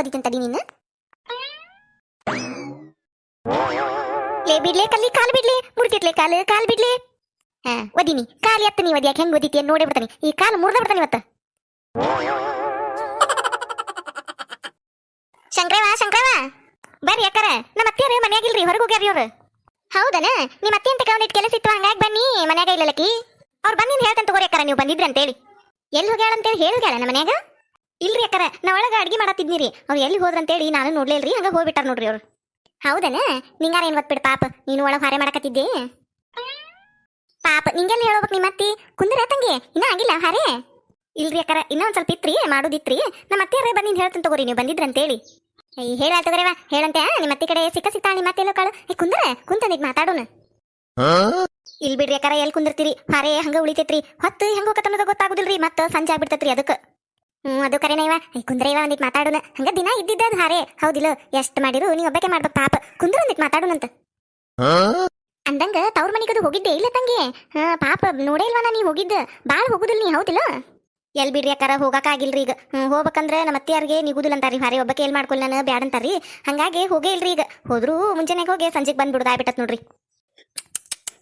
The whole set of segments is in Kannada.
ಓದಿತೀನಿ ತಡಿ ನೀನು? ಲೇ ಕಲ್ಲಿ ಕಾಲು ಬಿಡ್ಲೆ ಮುರ್ತಿಟ್ಲೆ ಕಾಲು ಕಾಲು ಬಿಡ್ಲೆ. ಹಾ ಒದಿನಿ ಕಾಲು ಎತ್ತ ನೀ ಒದ್ಯಾಕೆ ಯಾಕೆ ಹೆಂಗ್ ಒದಿತಿ ನೋಡೇ ಬಿಡ್ತಾನೆ. ಈ ಕಾಲು ಮುರ್ದ ಬಿಡ್ತಾನೆ ಇವತ್ತ. ಶಂಕ್ರವ ಶಂಕ್ರವ. ಬರ್ರಿ ಯಾಕಾರ ನಮ್ಮ ಅತ್ತೆಯರು ರೀ ಹೊರಗೆ ಹೋಗ್ಯಾರಿ ಅವ್ರು. ಹೌದನ? ನಿಮ್ಮ ಅತ್ತೆ ಅಂತ ಒಂದಿಟ್ಟು ಕೆಲಸ ಇತ್ತು, ಹಂಗಾಗಿ ಬನ್ನಿ. ಮನ್ಯಾಗ ಇಲ್ಲಲಕ್ಕಿ ಅವ್ರು ಬಂದಿನ ಹೇಳ್ತಂತ ಅಕ್ಕರ, ನೀವು ಬಂದಿದ್ರಿ ಅಂತೇಳಿ. ಎಲ್ಲಿ ಹೋಗ್ಯಾಳ ಅಂತೇಳಿ ಹೇಳುಗ್ಯಾಳ ನಮ್ಮ ಮನ್ಯಾಗ? ಇಲ್ರಿ ಅಕ್ಕರ ನಾ ಒಳಗ ಅಡ್ಗೆ ಮಾಡತ್ತಿದ್ನಿರಿ. ಅವ್ರು ಎಲ್ಲಿ ಹೋದ್ರಂತೇಳಿ ನಾನು ನೋಡ್ಲಿಲ್ರಿ, ಹಂಗ ಹೋಗ್ಬಿಟ್ಟಾರ ನೋಡ್ರಿ ಅವ್ರು. ಹೌದನ? ನಿಂಗಾರ ಏನ್ ಗೊತ್ಬಿಡ್ ಪಾಪ, ನೀನು ಒಳಗೆ ಹಾರೆ ಮಾಡಕತ್ತಿದ್ದೆ? ಪಾಪ, ನಿಂಗೆಲ್ಲ ಹೇಳ್ಬೇಕು ನಿಮ್ಮ ಅತ್ತಿ ಕುಂದ್ರ ತಂಗಿ, ಇನ್ನ ಆಗಿಲ್ಲ ಹಾರೆ? ಇಲ್ರಿ ಅಕ್ಕರ ಇನ್ನೊಂದ್ ಸ್ವಲ್ಪ ಇತ್ರಿ, ಮಾಡೋದಿತ್ರಿ. ನಮ್ಮ ಅತ್ತೆಯರೇ ಬಂದಿದ್ದು ಹೇಳ್ತೀನಿ ತಗೋರಿ, ನೀವು ಬಂದಿದ್ರಂತೇಳಿ. ಏಯ್, ಹೇಳ ತಗೋರಿವ ಹೇಳಂತೆ ನಿಮ್ಮ ಅತ್ತಿ ಕಡೆ ಸಿಕ್ಕ ಸಿಕ್ತಾ ನಿಮ್ಮ ಅತ್ತೆ ಕಳು. ಏ ಕುಂದ್ರ ಮಾತಾಡೋನು ಮಾತಾಡೋಣ. ಇಲ್ ಬಿಡ್ರಿ ಅಕ್ಕಾರ ಎಲ್ಲಿ ಕುಂದಿರ್ತೀರಿ? ಹಾರೆ, ಹಂಗ ಉಳಿತೈತ್ರಿ. ಹೊತ್ತು ಹೆಂಗ ಹೋಗತ್ತನ್ನೋದು ಗೊತ್ತಾಗುದಿಲ್ರಿ, ಮತ್ತ ಸಂಜೆ ಆಗ್ಬಿಡ್ತೈತ್ರಿ ಅದಕ್ಕೆ. ಹ್ಞೂ ಅದು ಕರೆನ ಇವ? ಏ, ಕುಂದ್ರ ಇವ, ಒಂದಿಟ್ ಮಾತಾಡೋಣ ಹಂಗ ದಿನ ಇದ್ದಿದ್ದ ಹಾರೆ. ಹೌದಿಲ್ಲ, ಎಷ್ಟು ಮಾಡಿರು, ನೀವು ಒಬ್ಬಕ್ಕೆ ಮಾಡ್ಬೇಕು ಪಾಪ. ಕುಂದ್ರ ಒಂದಿಟ್ ಮಾತಾಡೋಣಂತ ಅಂದಂಗ ತವ್ರ ಅದು ಹೋಗಿದ್ದೆ ಇಲ್ಲ ತಂಗಿ. ಹಾ, ಪಾಪ, ನೋಡೇ ಇಲ್ವಾ ನೀ ಹೋಗಿದ್ದ? ಬಾಳ ಹೋಗುದಿಲ್ಲ ನೀ, ಹೌದಿಲ್ಲ? ಎಲ್ ಬಿಡ್ರಿ ಅಕ್ಕಾರ ಹೋಗಕ್ಕಾಗಿಲ್ರಿ ಈಗ. ಹ್ಮ್, ಹೋಗ್ಬೇಕಂದ್ರೆ ನಮ್ಮ ಅತ್ತಿಯಾರಿಗೆ ನಿಗುದಿಲ್ಲ ಅಂತಾರಿ ಹಾರಿ, ಒಬ್ಬಕ್ಕೆ ಎಲ್ ಮಾಡ್ಕೊಲ್ ನಾನು? ಬ್ಯಾಡ ಅಂತಾರಿ ಹಂಗಾಗಿ ಹೋಗೇ ಇಲ್ರಿ ಈಗ. ಹೋದ್ರು ಮುಂಜಾನೆಗೆ ಹೋಗಿ ಸಂಜೆಗೆ ಬಂದ್ಬಿಡ್ದು ಆಗ್ಬಿಟ್ಟತ್ ನೋಡ್ರಿ.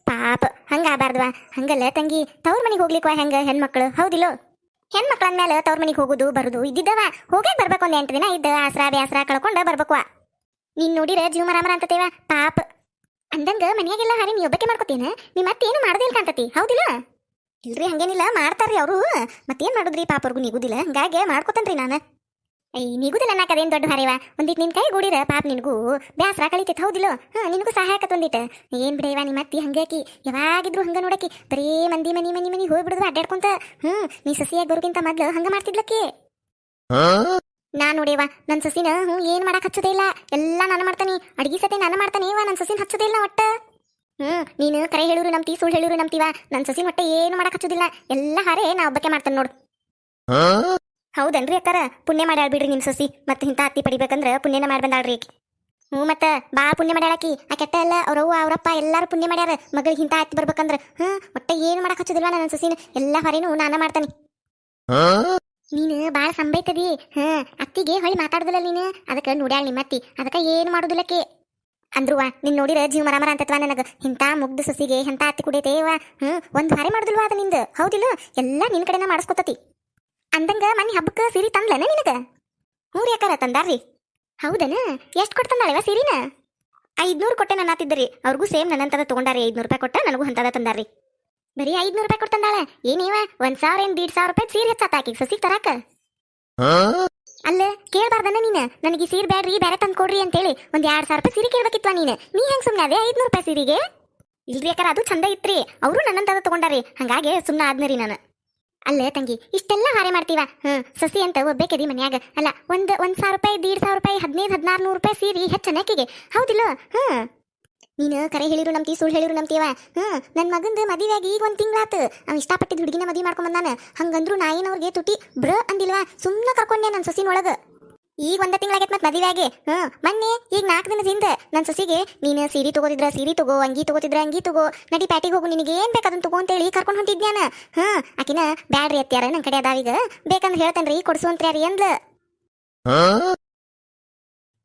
ಪಾಪ, ಹಂಗ ಆಬಾರ್ದ್ವಾ ಹಂಗಲ್ಲ ತಂಗಿ, ತವ್ರ ಮನಿಗೆ ಹೋಗ್ಲಿಕ್ವಾ ಹೆಂಗ ಹೆಣ್ಮಕ್ಳು? ಹೌದಿಲ್ಲೋ? ಹೆಣ್ಮಕ್ಳ ಮೇಲೆ ತವ್ರ ಮನೆಗೆ ಹೋಗುದು, ಬರುದು, ಇದ್ದಿದ್ದವ ಹೋಗೇ ಬರ್ಬೇಕು ಒಂದ್ ಎಂಟು ದಿನ ಇದ್ದ ಆಸರಾ ಬ್ಯಾಸರ ಕಳ್ಕೊಂಡ ಬರ್ಬೇಕು ನೀನ್ ನೋಡಿರ ಜೀವ ಮರಾಮರ ಅಂತತೇವ? ಪಾಪ. ಅಂದಂಗ ಮನ್ಯಾಗೆಲ್ಲ ಹಾರಿ ನೀ ಒಬ್ಬಕ್ಕೆ ಮಾಡ್ಕೋತೀನಿ? ನಿಮ್ಮ ಮತ್ತೇನು ಇಲ್ಲ ಕಾಣ್ತತಿ ಹೌದಿಲ್ಲ? ಇಲ್ರಿ, ಹಂಗೇನಿಲ್ಲ, ಮಾಡ್ತಾರ್ರಿ ಅವರು. ಮತ್ತೇನ್ ಮಾಡುದ್ರಿ ಪಾಪ ಅವ್ರಿಗೂ ನಿಗುದಿಲ್ಲ, ಹಂಗಾಗಿ ಮಾಡ್ಕೋತನ್ರಿ ನಾನು. ಐ ನಿಗುದಿಲ್ಲ ನಾಕದ ಅದೇನ್ ದೊಡ್ಡ ಹರಿವಾ ಒಂದಿಟ್ ನಿನ್ ಕೈ ಗೂಡಿರ ಪಾಪ ನಿನಗೂ. ಬ್ಯಾಸರ ಕಳಿತೈತೆ, ಹೌದಿಲ್ಲ? ಹಾ, ನಿನಗೂ ಸಹಾಯ ಆಕತ್ ಒಂದಿಟ್ಟು ಏನ್ ಬಿಡೇವ ನಿಮ್ಮ ಅತ್ತಿ ಹಂಗಾಕಿ ಯಾವಾಗಿದ್ರು ಹಂಗ ನೋಡಕಿ ಬರೀ ಮಂದಿ ಮನಿ ಮನಿ ಮನಿ ಹೋಗಿ ಬಿಡುದು ಅಡ್ಡಾಡ್ಕೊಂತ. ಹ್ಮ್, ನೀ ಸಸಿಯಾಗಿ ಬರೋಕ್ಕಿಂತ ಮೊದ್ಲು ಹಂಗ ಮಾಡ್ತಿದ್ಲಕ್ಕಿ? ನಾ ನೋಡೇವ ನನ್ ಸಸಿನ ಹ್ಞೂ ಏನು ಮಾಡಕ್ ಹಚ್ಚೋದೇ ಇಲ್ಲ. ಎಲ್ಲ ನಾನು ಮಾಡ್ತಾನಿ. ಅಡ್ಗಿ ಸತೆ ನಾನು ಮಾಡ್ತಾನೆ. ಇವ ನನ್ ಸಸಿನ ಹಚ್ಚೋದೇ ಇಲ್ಲ ಒಟ್ಟ. ಹ್ಮ್, ನೀನು ಕರೆ ಹೇಳಿರು ನಮ್ತಿ ಸುಳ್ಳು ಹೇಳಿರು ನಂಬ್ತೀವ? ನನ್ ಸಸಿ ಮೊಟ್ಟೆ ಏನು ಮಾಡಕ್ ಹಚ್ಚೋದಿಲ್ಲ. ಎಲ್ಲ ಹಾರೇ ನಾ ಒಬ್ಬಕ್ಕೆ ಮಾಡ್ತಾನೆ ನೋಡು. ಹೌದನ್ರಿ ಅಕ್ಕಾರ? ಪುಣ್ಯ ಮಾಡ್ಯಾಳ ಬಿಡ್ರಿ ನಿಮ್ಮ ಸಸಿ. ಮತ್ತೆ ಇಂಥ ಅತ್ತಿ ಪಡಿಬೇಕಂದ್ರ ಪುಣ್ಯನ ಮಾಡಿ ಬಂದಾಳ್ರಿ ಹ್ಞೂ ಮತ್ತ ಬಾ ಪುಣ್ಯ ಮಾಡ್ಯಾಳಕಿ ಆ ಕೆಟ್ಟ ಎಲ್ಲ ಅವ್ರವ್ವ, ಅವರಪ್ಪ ಎಲ್ಲಾರು ಪುಣ್ಯ ಮಾಡ್ಯಾರ. ಮಗಳಿಗೆ ಇಂಥ ಅತ್ತಿ ಬರ್ಬೇಕಂದ್ರ ಹ್ಮ್ ಒಟ್ಟ ಏನು ಮಾಡಕ್ ಹಚ್ಚೋದಿಲ್ವ ನನ್ನ ಸಸಿನ? ಎಲ್ಲ ಹೊರೇನು ನಾನ ಮಾಡ್ತಾನೆ. ನೀನು ಬಾಳ ಸಂಬೈತದಿ. ಹಾ ಅತ್ತಿಗೆ ಹೊಳಿ ಮಾತಾಡುದಿಲ್ಲ ನೀನು. ಅದಕ್ಕೆ ನೋಡ್ಯಾಳ ನಿಮ್ಮ ಅತ್ತಿ. ಅದಕ್ಕೆ ಏನು ಮಾಡುದಿಲ್ಲಕ್ಕೆ ಅಂದ್ರುವ, ನಿನ್ ನೋಡಿರ ಜೀವ ಮರ ಮರ ಅಂತತ್ವ ನನಗ? ಇಂಥ ಮುಗ್ಧ ಸಸಿಗೆ ಎಂಥ ಅತ್ತಿ ಕುಡಿಯತೇವ ಹ್ಮ್ ಒಂದ್ ಹಾರಿ ಮಾಡುದಿಲ್ವಾ ಅದ ನಿಂದು? ಹೌದಿಲ್ಲ? ಎಲ್ಲ ನಿನ್ ಕಡೆನ ಮಾಡಿಸ್ಕೊತತಿ. ಅಂದಂಗ ಮನಿ ಹಬ್ಬಕ್ಕ ಸೀರೆ ತಂದ್ಲನ ನಿನಗ? ಹ್ಞೂ ಯಾಕಾರ ತಂದಾರ್ರಿ. ಹೌದನ? ಎಷ್ಟು ಕೊಟ್ಟು ತಂದಾಳಿವ ಸೀರಿನ? ಐದ್ನೂರು ಕೊಟ್ಟೆ ನನ್ನ ಆತಿದ್ದರಿ ಅವ್ರಿಗೂ ಸೇಮ್ ನನ್ನಂತದ ತೊಗೊಂಡಾರಿ. ಐದ್ನೂರು ರೂಪಾಯಿ ಕೊಟ್ಟ ನನಗೂ ಅಂತದ ತಂದಾರ್ರಿ. ಬರೀ ಐದ್ನೂರು ರೂಪಾಯಿ ಕೊಟ್ಟು ತಂದಾಳೆ. ಏನೇವ? ಒಂದ್ ಸಾವಿರ ಏನ್ ದೀಡ್ ಸಾವಿರ ರೂಪಾಯಿ ಸೀರೆ ಹಚ್ಚಾತ ಹಾಕಿ ಸಸಿ ತರಾಕ? ಅಲ್ಲ, ಕೇಳಬಾರ್ದನ ನೀನ? ನನಗೆ ಸೀರಿ ಬ್ಯಾಡ್ರಿ ಬೇರೆ ತಂದು ಕೊಡ್ರಿ ಅಂತೇಳಿ ಒಂದ್ ಎರಡ್ ಸಾವಿರ ರೂಪಾಯಿ ಸೀರೆ ಕೇಳ್ಬೇಕಿತ್ವ ನೀನು? ನೀ ಹೆಂಗ್ ಸುಮ್ಮನೆ ಅದೇ ಐದ್ನೂರು ರೂಪಾಯಿ ಸೀರೆಗೆ? ಇಲ್ರಿ ಯಾಕಾರ ಅದು ಚಂದ ಇತ್ರಿ. ಅವರು ನನ್ನಂತದ ತಗೊಂಡಾರಿ. ಹಂಗಾಗಿ ಸುಮ್ಮನೆ ಆದ್ನರಿ ನಾನು. ಅಲ್ಲೇ ತಂಗಿ, ಇಷ್ಟೆಲ್ಲ ಹಾರೆ ಮಾಡ್ತೀವ? ಹ್ಮ್ ಸಸಿ ಅಂತ ಒಬ್ಬೇಕದಿ ಮನ್ಯಾಗ. ಅಲ್ಲ, ಒಂದ್ ಒಂದ್ ಸಾವಿರ ರೂಪಾಯಿ, ದೀಡ್ ಸಾವಿರ ರೂಪಾಯಿ, ಹದಿನೈದು ಹದಿನಾರು ನೂರು ರೂಪಾಯಿ ಸೀರೆ ಹೆಚ್ಚನಕಿಗೆ ಹೌದಿಲ್ಲ? ಹ್ಮ್ ನೀನು ಕರೆ ಹೇಳಿರು ನಮ್ತಿ, ಸುಳ್ಳು ಹೇಳಿರು ನಮ್ತೀವ ಹ್ಮ್ ನನ್ನ ಮಗಂದು ಮದುವೆಯಾಗಿ ಈಗ ಒಂದ್ ತಿಂಗಳಾತು. ಅವ್ ಇಷ್ಟಪಟ್ಟಿದ್ ಹುಡುಗಿನ ಮದುವೆ ಮಾಡ್ಕೊಂಡ್ ಬಂದಾನ. ಹಂಗಂದ್ರು ನಾಯಿನವ್ರಿಗೆ ತುಟಿ ಬ್ರ ಅಂದಿಲ್ವಾ? ಸುಮ್ಮನೆ ಕರ್ಕೊಂಡೆ ನನ್ನ ಸಸಿನ ಒಳಗ ಈಗ ಒಂದ ಮತ್ತೆ ಮತ್ ಆಗಿ ಹ್ಮ್, ಮೊನ್ನೆ, ಈಗ ನಾಲ್ಕು ದಿನದ ಹಿಂದೆ ನನ್ನ ಸಸಿಗೆ, ನೀನು ಸೀರಿ ತಗೋದಿದ್ರ ಸೀರೆ ತಗೋ, ಅಂಗಿ ತಗೋತಿದ್ರ ಅಂಗಿ ತಗೋ, ನಡಿ ಪ್ಯಾಟಿಗೆ ಹೋಗು, ನಿನಗೆ ಏನ್ ಬೇಕು ಅದನ್ನ ತಗೋ ಅಂತೇಳಿ ಕರ್ಕೊಂಡು ಹೊಂಟಿದ್ಯಾನ. ಹ್ಮ್, ಆಕಿನ ಬ್ಯಾಡ್ರಿ ಅತ್ಯಾರ ನನ್ ಕಡೆ ಅದಾವೀಗ ಬೇಕಂದ್ರೆ ಹೇಳ್ತೇನ್ರಿ ಕೊಡ್ಸುವಂತ್ರಿ ಎಂದ್ಲ.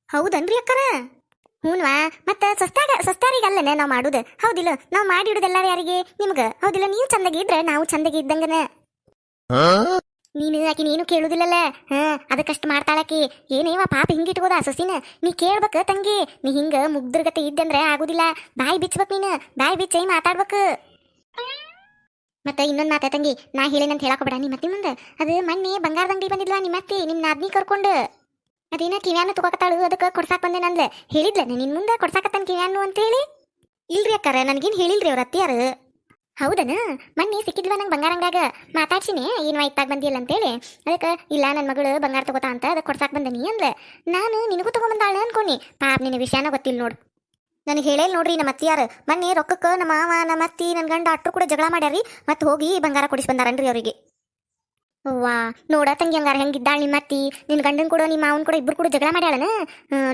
ಹೌದನ್ರಿ ಅಕ್ಕರ? ಹ್ಞೂನ್ವಾ ಮತ್ತ ಸಸ್ತಾಗ, ಸಸ್ತಾರಿಗಲ್ಲನೆ ನಾವು ಮಾಡುದ? ಹೌದಿಲ್ಲ, ನಾವು ಮಾಡಿಡುದೆಲ್ಲಾರ ಯಾರಿಗೆ? ನಿಮ್ಗ. ಹೌದಿಲ್ಲ, ನೀವು ಚಂದಾಗಿ ನಾವು ಚಂದಗಿ ಇದ್ದಂಗನ ನೀನು ಆಕಿ ನೀನು ಕೇಳುದಿಲ್ಲಲ್ಲ? ಹಾ, ಅದಕ್ಕಷ್ಟು ಮಾಡ್ತಾಳಾಕಿ. ಏನೇವ ಪಾಪ ಹಿಂಗಿಟ್ಕೋದ ಸೊಸಿನ? ನೀ ಕೇಳ್ಬೇಕ ತಂಗಿ. ನೀ ಹಿಂಗ ಮುಗ್ದ್ರಗತೆ ಇದ್ದಂದ್ರೆ ಆಗುದಿಲ್ಲ. ಬಾಯಿ ಬಿಚ್ಬೇಕು ನೀನು. ಬಾಯಿ ಬಿಚ್ಚೈ ಮಾತಾಡ್ಬೇಕು. ಮತ್ತೆ ಇನ್ನೊಂದು ಮಾತಾ ತಂಗಿ. ನಾ ಹೇಳೇನಂತ ಹೇಳಕೋಬೇಡ ನಿಮ್ಮ ಮತ್ತೆ ಮುಂದೆ. ಅದು ಮೊನ್ನೆ ಬಂಗಾರದ ಅಂಗಡಿ ಬಂದಿದ್ವಾ ನಿಮ್ಮ ಅತ್ತಿ ನಿಮ್ಮ ನಾದ್ನಿ ಕರ್ಕೊಂಡು. ಅದೇನ ಕಿವ್ಯಾನ ತಗೋಕತ್ತಾಳು? ಅದಕ್ಕೆ ಕೊಡ್ಸಾಕ್ ಬಂದೆ ನಂದ್ಲೆ. ಹೇಳಿದ್ಲ ನಿನ್ ಮುಂದೆ ಕೊಡ್ಸಾಕತ್ತಾನ ಕಿವ್ಯಾನು ಅಂತ ಹೇಳಿ ಇಲ್ರಿ ಅಕ್ಕಾರ, ನನಗೇನು ಹೇಳಿಲ್ರಿ ಅವ್ರ ಅತ್ತಿಯಾರು. ಹೌದನ? ಮೊನ್ನೆ ಸಿಕ್ಕಿದ್ವ ನಂಗೆ ಬಂಗಾರ ಅಂಗಡ್ಯಾಗ? ಮಾತಾಡ್ಸಿನಿ, ಏನು ವಾಯ್ತಾಗ ಬಂದಿಲ್ಲ ಅಂತೇಳಿ. ಅದಕ್ಕೆ, ಇಲ್ಲ ನನ್ನ ಮಗಳು ಬಂಗಾರ ತಗೋತಾ ಅಂತ ಅದಕ್ಕೆ ಕೊಡ್ಸಾಕ್ ಬಂದನಿ ಅಂದ್ಲೆ. ನಾನು ನಿನಗೂ ತಗೊಂಬಂದಾಳ ಅನ್ಕೊನಿ ಪಾಪ ನಿನ್ನ ವಿಷಯನ ಗೊತ್ತಿಲ್ಲ ನೋಡು. ನನಗೆ ಹೇಳೇಲಿ ನೋಡ್ರಿ ನಮ್ಮ ಅತ್ತಿಯಾರು. ಮನ್ನಿ ರೊಕ್ಕಕ್ಕೆ ನಮ್ಮ ಮಾವ, ನಮ್ಮ ಅತ್ತಿ ನನ್ನ ಗಂಡ ಅಟ್ರು ಕೂಡ ಜಗಳ ಮಾಡ್ಯಾರಿ ಮತ್ತೆ ಹೋಗಿ ಬಂಗಾರ ಕೊಡಿಸಿ ಬಂದಾರನ್ರಿ ಅವರಿಗೆ. ವಾ ನೋಡ ತಂಗಿ ಹಂಗಾರ ಹೆಂಗಿದ್ದಾಳ ನಿಮ್ಮ ಅತ್ತಿ. ನಿನ್ನ ಗಂಡನ್ ಕೂಡ ನಿಮ್ಮ ಕೂಡ ಇಬ್ರು ಕೂಡ ಜಗಳ ಮಾಡ್ಯಾಳನ?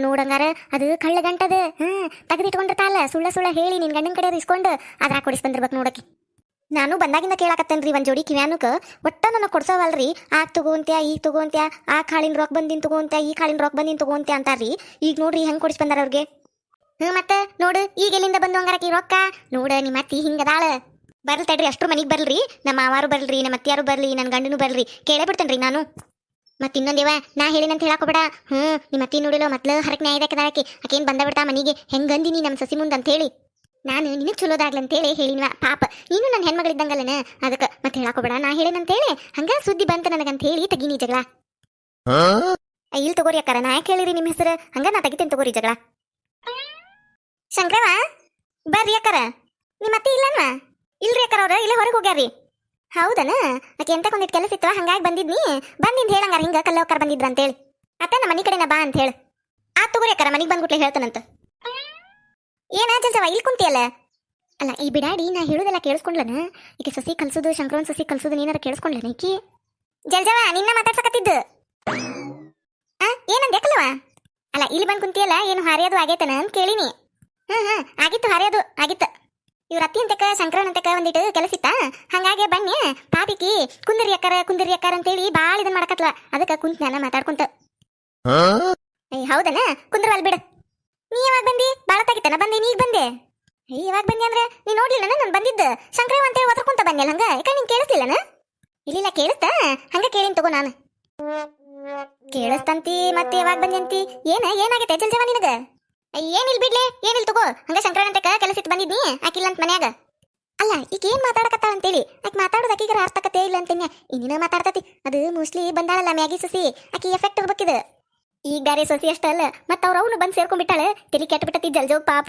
ನೋಡಂಗಾರ ಅದು ಕಳ್ಳ ಗಂಟದ ಹ್ಮ್ ತೆಗೆದಿಟ್ಕೊಂಡಿರ್ತಾಳ ಸುಳ್ಳ ಸುಳ್ಳ ಹೇಳಿ ನಿನ್ನ ಗಂಡನ ಕಡೆ ಇಸ್ಕೊಂಡು ಅದ್ರಾಗ ಕೊಡಿಸ್ ಬಂದಿರ್ಬೇಕು ನೋಡಕ್ಕೆ. ನಾನು ಬಂದಾಗಿಂದ ಕೇಳಾಕತ್ತೇನ್ರಿ ಒಂದ್ ಜೋಡಿ ಕಿವ್ಯಾನುಕ. ಒಟ್ಟ ನನಗೆ ಕೊಡ್ಸೋವಲ್ರಿ. ಆಗ ತಗೋಂತ್ಯಾ ಈಗ ತಗೋಂತ್ಯಾ ಆ ಕಾಳಿನ ರೊಕ್ಕ ಬಂದಿನ್ ತಗೋಂತ್ಯಾ ಈ ಕಾಳಿನ ರೊಕ್ಕ ಬಂದಿನ್ ತಗೋಂತ್ಯಾ ಅಂತಾರ್ರಿ. ಈಗ ನೋಡ್ರಿ ಹೆಂಗ್ ಕೊಡಿಸ್ ಬಂದಾರ ಅವ್ರಿಗೆ. ಹ್ಞೂ ಮತ್ತೆ, ನೋಡು, ಈಗ ಎಲ್ಲಿಂದ ಬಂದು ಹಂಗಾರಕ್ಕೆ ರೊಕ್ಕ? ನೋಡು ನಿಮ್ಮ ಅತ್ತಿ ಹಿಂಗದಾಳ. ಬರ್ಲ್ ತಡ್ರಿ, ಅಷ್ಟ್ರು ಮನೆಗೆ ಬರ್ಲ್ರಿ. ನಮ್ಮ ಮಾವಾರು ಬರ್ಲ್ರಿ ನಮ್ಮ ಅತ್ತಿಯಾರು ಬರ್ಲಿ ನನ್ನ ಗಂಡನು ಬರ್ಲಿ. ಕೇಳೇ ಬಿಡ್ತೇನ್ರಿ ನಾನು. ಮತ್ತೆ ಇನ್ನೊಂದೇವ, ನಾ ಹೇಳಿನಂತ ಹೇಳಾಕೋಬೇಡ ಹ್ಞೂ ನಿಮ್ಮ ಅತ್ತಿ ನೋಡಿಲ್ಲ ಮೊದ್ಲು ಹರಕ್ ನ್ಯಾಯದಕ್ಕದಾಕಿ ಅಕೇನ್ ಬಂದ ಬಿಡ್ತಾ ಮನಿಗೆ? ಹೆಂಗಂದಿನಿ ನಮ್ಮ ಸಸಿ ಮುಂದೆ ಅಂತ ಹೇಳಿ ನಾನು ನಿನಗೆ ಚಲೋದಾಗ್ಲಿ ಅಂತೇಳಿ ಹೇಳಿನ ಪಾಪ. ನೀನು ನನ್ನ ಹೆಣ್ಮಗಳಿದ್ದಂಗಲ್ಲನ? ಅದಕ್ಕೆ ಮತ್ತೆ ಹೇಳಾಕೋಬೇಡ ನಾ ಹೇಳಿನಂತೇಳಿ ಹಂಗ ಸುದ್ದಿ ಬಂತ ನನಗಂತ ಹೇಳಿ ತಗಿನಿ ಜಗಳ. ಇಲ್ಲಿ ತಗೋರಿ ಅಕ್ಕಾರ, ನಾ ಯಾಕೆ ಹೇಳಿರಿ ನಿಮ್ಮ ಹೆಸರು? ಹಂಗ ನಾ ತೆಗಿತೇನೆ ತಗೋರಿ ಜಗಳ. ಶಂಕರವ ಬರ್ರಿ ಅಕ್ಕಾರ. ನಿಮ್ಮ ಅತ್ತಿ ಇಲ್ಲನ್ವಾ? ಇಲ್ರಿ ಅಕ್ಕರ ಅವ್ರ, ಇಲ್ಲೇ ಹೊರಗೆ ಹೋಗ್ಯಾರಿ ಹೌದನ? ಆಕೆ ಎಂತ ಒಂದಿಟ್ಟು ಕೆಲಸ ಇತ್ತು, ಹಂಗಾಗಿ ಬಂದಿದ್ನಿ. ಬಂದಿಂದ ಹೇಳಂಗಾರ ಹಿಂಗ ಕಲ್ಲೋಕರ್ ಬಂದಿದ್ರ ಅಂತೇಳಿ. ಅತ್ತ ನಮ್ಮ ಮನಿ ಕಡೆನ ಬಾ ಅಂತ ಹೇಳಿ. ಆ, ತಗೋರಿ ಅಕ್ಕಾರ, ಮನಿಗೆ ಬಂದ್ಬಿಟ್ಲೆ ಹೇಳ್ತಾನಂತ. ಏನ ಜಲ್ಜವ ಇಲ್ಲಿ ಕುಂತಿಯಲ್ಲ? ಅಲ್ಲ, ಈ ಬಿಡಾಡಿ, ನಾ ಹೇಳುದೆಲ್ಲ ಕೇಳಿಸ್ಕೊಂಡ್ಲನ? ಈಕೆ ಸಸಿ ಕಲ್ಸುದು, ಶಂಕರವನ್ ಸಸಿ ಕಲ್ಸುದು, ನೀನಾರ ಕೇಳಿಸ್ಕೊಂಡ್ಲನ ಈಕಿ? ಜಲ್ಜವ ನಿನ್ನ ಮಾತಾಡ್ಸಕತ್ತಿದ್ದು. ಆ, ಏನಂದ ಕಲ್ಲವ ಅಲ್ಲ, ಇಲ್ಲಿ ಬಂದ್ ಕುಂತಿಯಲ್ಲ, ಏನು ಹಾರಿಯೋದು ಆಗೈತನ ಅಂತ ಕೇಳಿನಿ. ಹ್ಮ್ ಹ್ಮ್, ಆಗಿತ್ತು ಹಾರಿಯೋದು, ಆಗಿತ್ತು. ಇವ್ರ ಅತ್ತಿ ಅಂತಕ ಅಂತಕ ಒಂದಿಟ್ಟು ಕೆಲಸಿತ್ತ ಹಂಗಾಗಿ ಬನ್ನಿ. ಪಾಪಿಕಿ ಕುಂದರಿ ಅಕ್ಕಾರ ಕುಂದರಿ ಅಕ್ಕಾರ ಅಂತೇಳಿ ಭಾಳ ಇದನ್ ಮಾಡಕತ್ಲ. ಅದಕ್ಕ ಕುಂತ ನಾನು ಮಾತಾಡ್ಕೊಂತ. ಏ ಹೌದನ? ಕುಂದ್ರವಲ್ ಬಿಡ. ನೀ ಯಾವಾಗ ಬಂದಿ? ಭಾಳ ತಾಗಿತ್ತನ ಬಂದೆ ನೀಗ್ ಬಂದೆ? ಏ ಯಾವಾಗ ಬಂದೆ ಅಂದ್ರೆ? ನೀ ನೋಡ್ಲಿಲ್ಲ ನಾನು ಬಂದಿದ್ದ? ಶಂಕರವ ಅಂತೇಳಿ ಒದರ್ಕೊಂತ ಬಂದೆ ಹಂಗ. ಯಾಕ ನಿಂಗೆ ಕೇಳಿಸ್ಲಿಲ್ಲನ? ಇಲ್ಲಿಲ್ಲ ಕೇಳಿಸ್ತಾ? ಹಂಗ ಕೇಳಿನ್ ತಗೋ ನಾನು. ಕೇಳಿಸ್ತಂತಿ ಮತ್ತೆ ಯಾವಾಗ ಬಂದಂತಿ ಏನ ಏನಾಗೈತೆ? ಜಲ್ಜವ ನಿನಗ. ಏನಿಲ್ ಬಿಡ್ಲೆ? ಏನಿಲ್ಲ ತಗೋ? ಹಂಗ ಶಂಕರನಂತಕ ಕೆಲಸ ಇತ್ತು ಬಂದಿದ್ನಿ ಆಕಿಲ್ಲ ಅಂತ ಮನ್ಯಾಗ. ಅಲ್ಲ ಈಗ ಏನ್ ಮಾತಾಡಕತ್ತಾಳ ಅಂತೇಳಿ? ಆಕೆ ಮಾತಾಡೋದು ಆಕಿಗರ ಅರ್ಥಕತೆ ಇಲ್ಲ ಅಂತೇನೆ ಇನ್ನೇನೋ ಮಾತಾಡ್ತತಿ. ಅದು ಮೋಸ್ಟ್ಲಿ ಬಂದಾಳಲ್ಲ ಮ್ಯಾಗಿ ಸಸಿ. ಆಕಿ ಎಫೆಕ್ಟ್ ಇರ್ಬೇಕಿದು ಈಗ ಬ್ಯಾರೆ ಸಸಿ ಅಷ್ಟ ಅಲ್ಲ, ಮತ್ತ ಅವ್ರ ಅವನು ಬಂದ್ ಸೇರ್ಕೊಂಡ್ಬಿಟ್ಟಾಳೆ. ತೆಲಿ ಕೆಟ್ಟ ಬಿಟ್ಟತಿ ಜಲ್ಜೋ ಪಾಪ.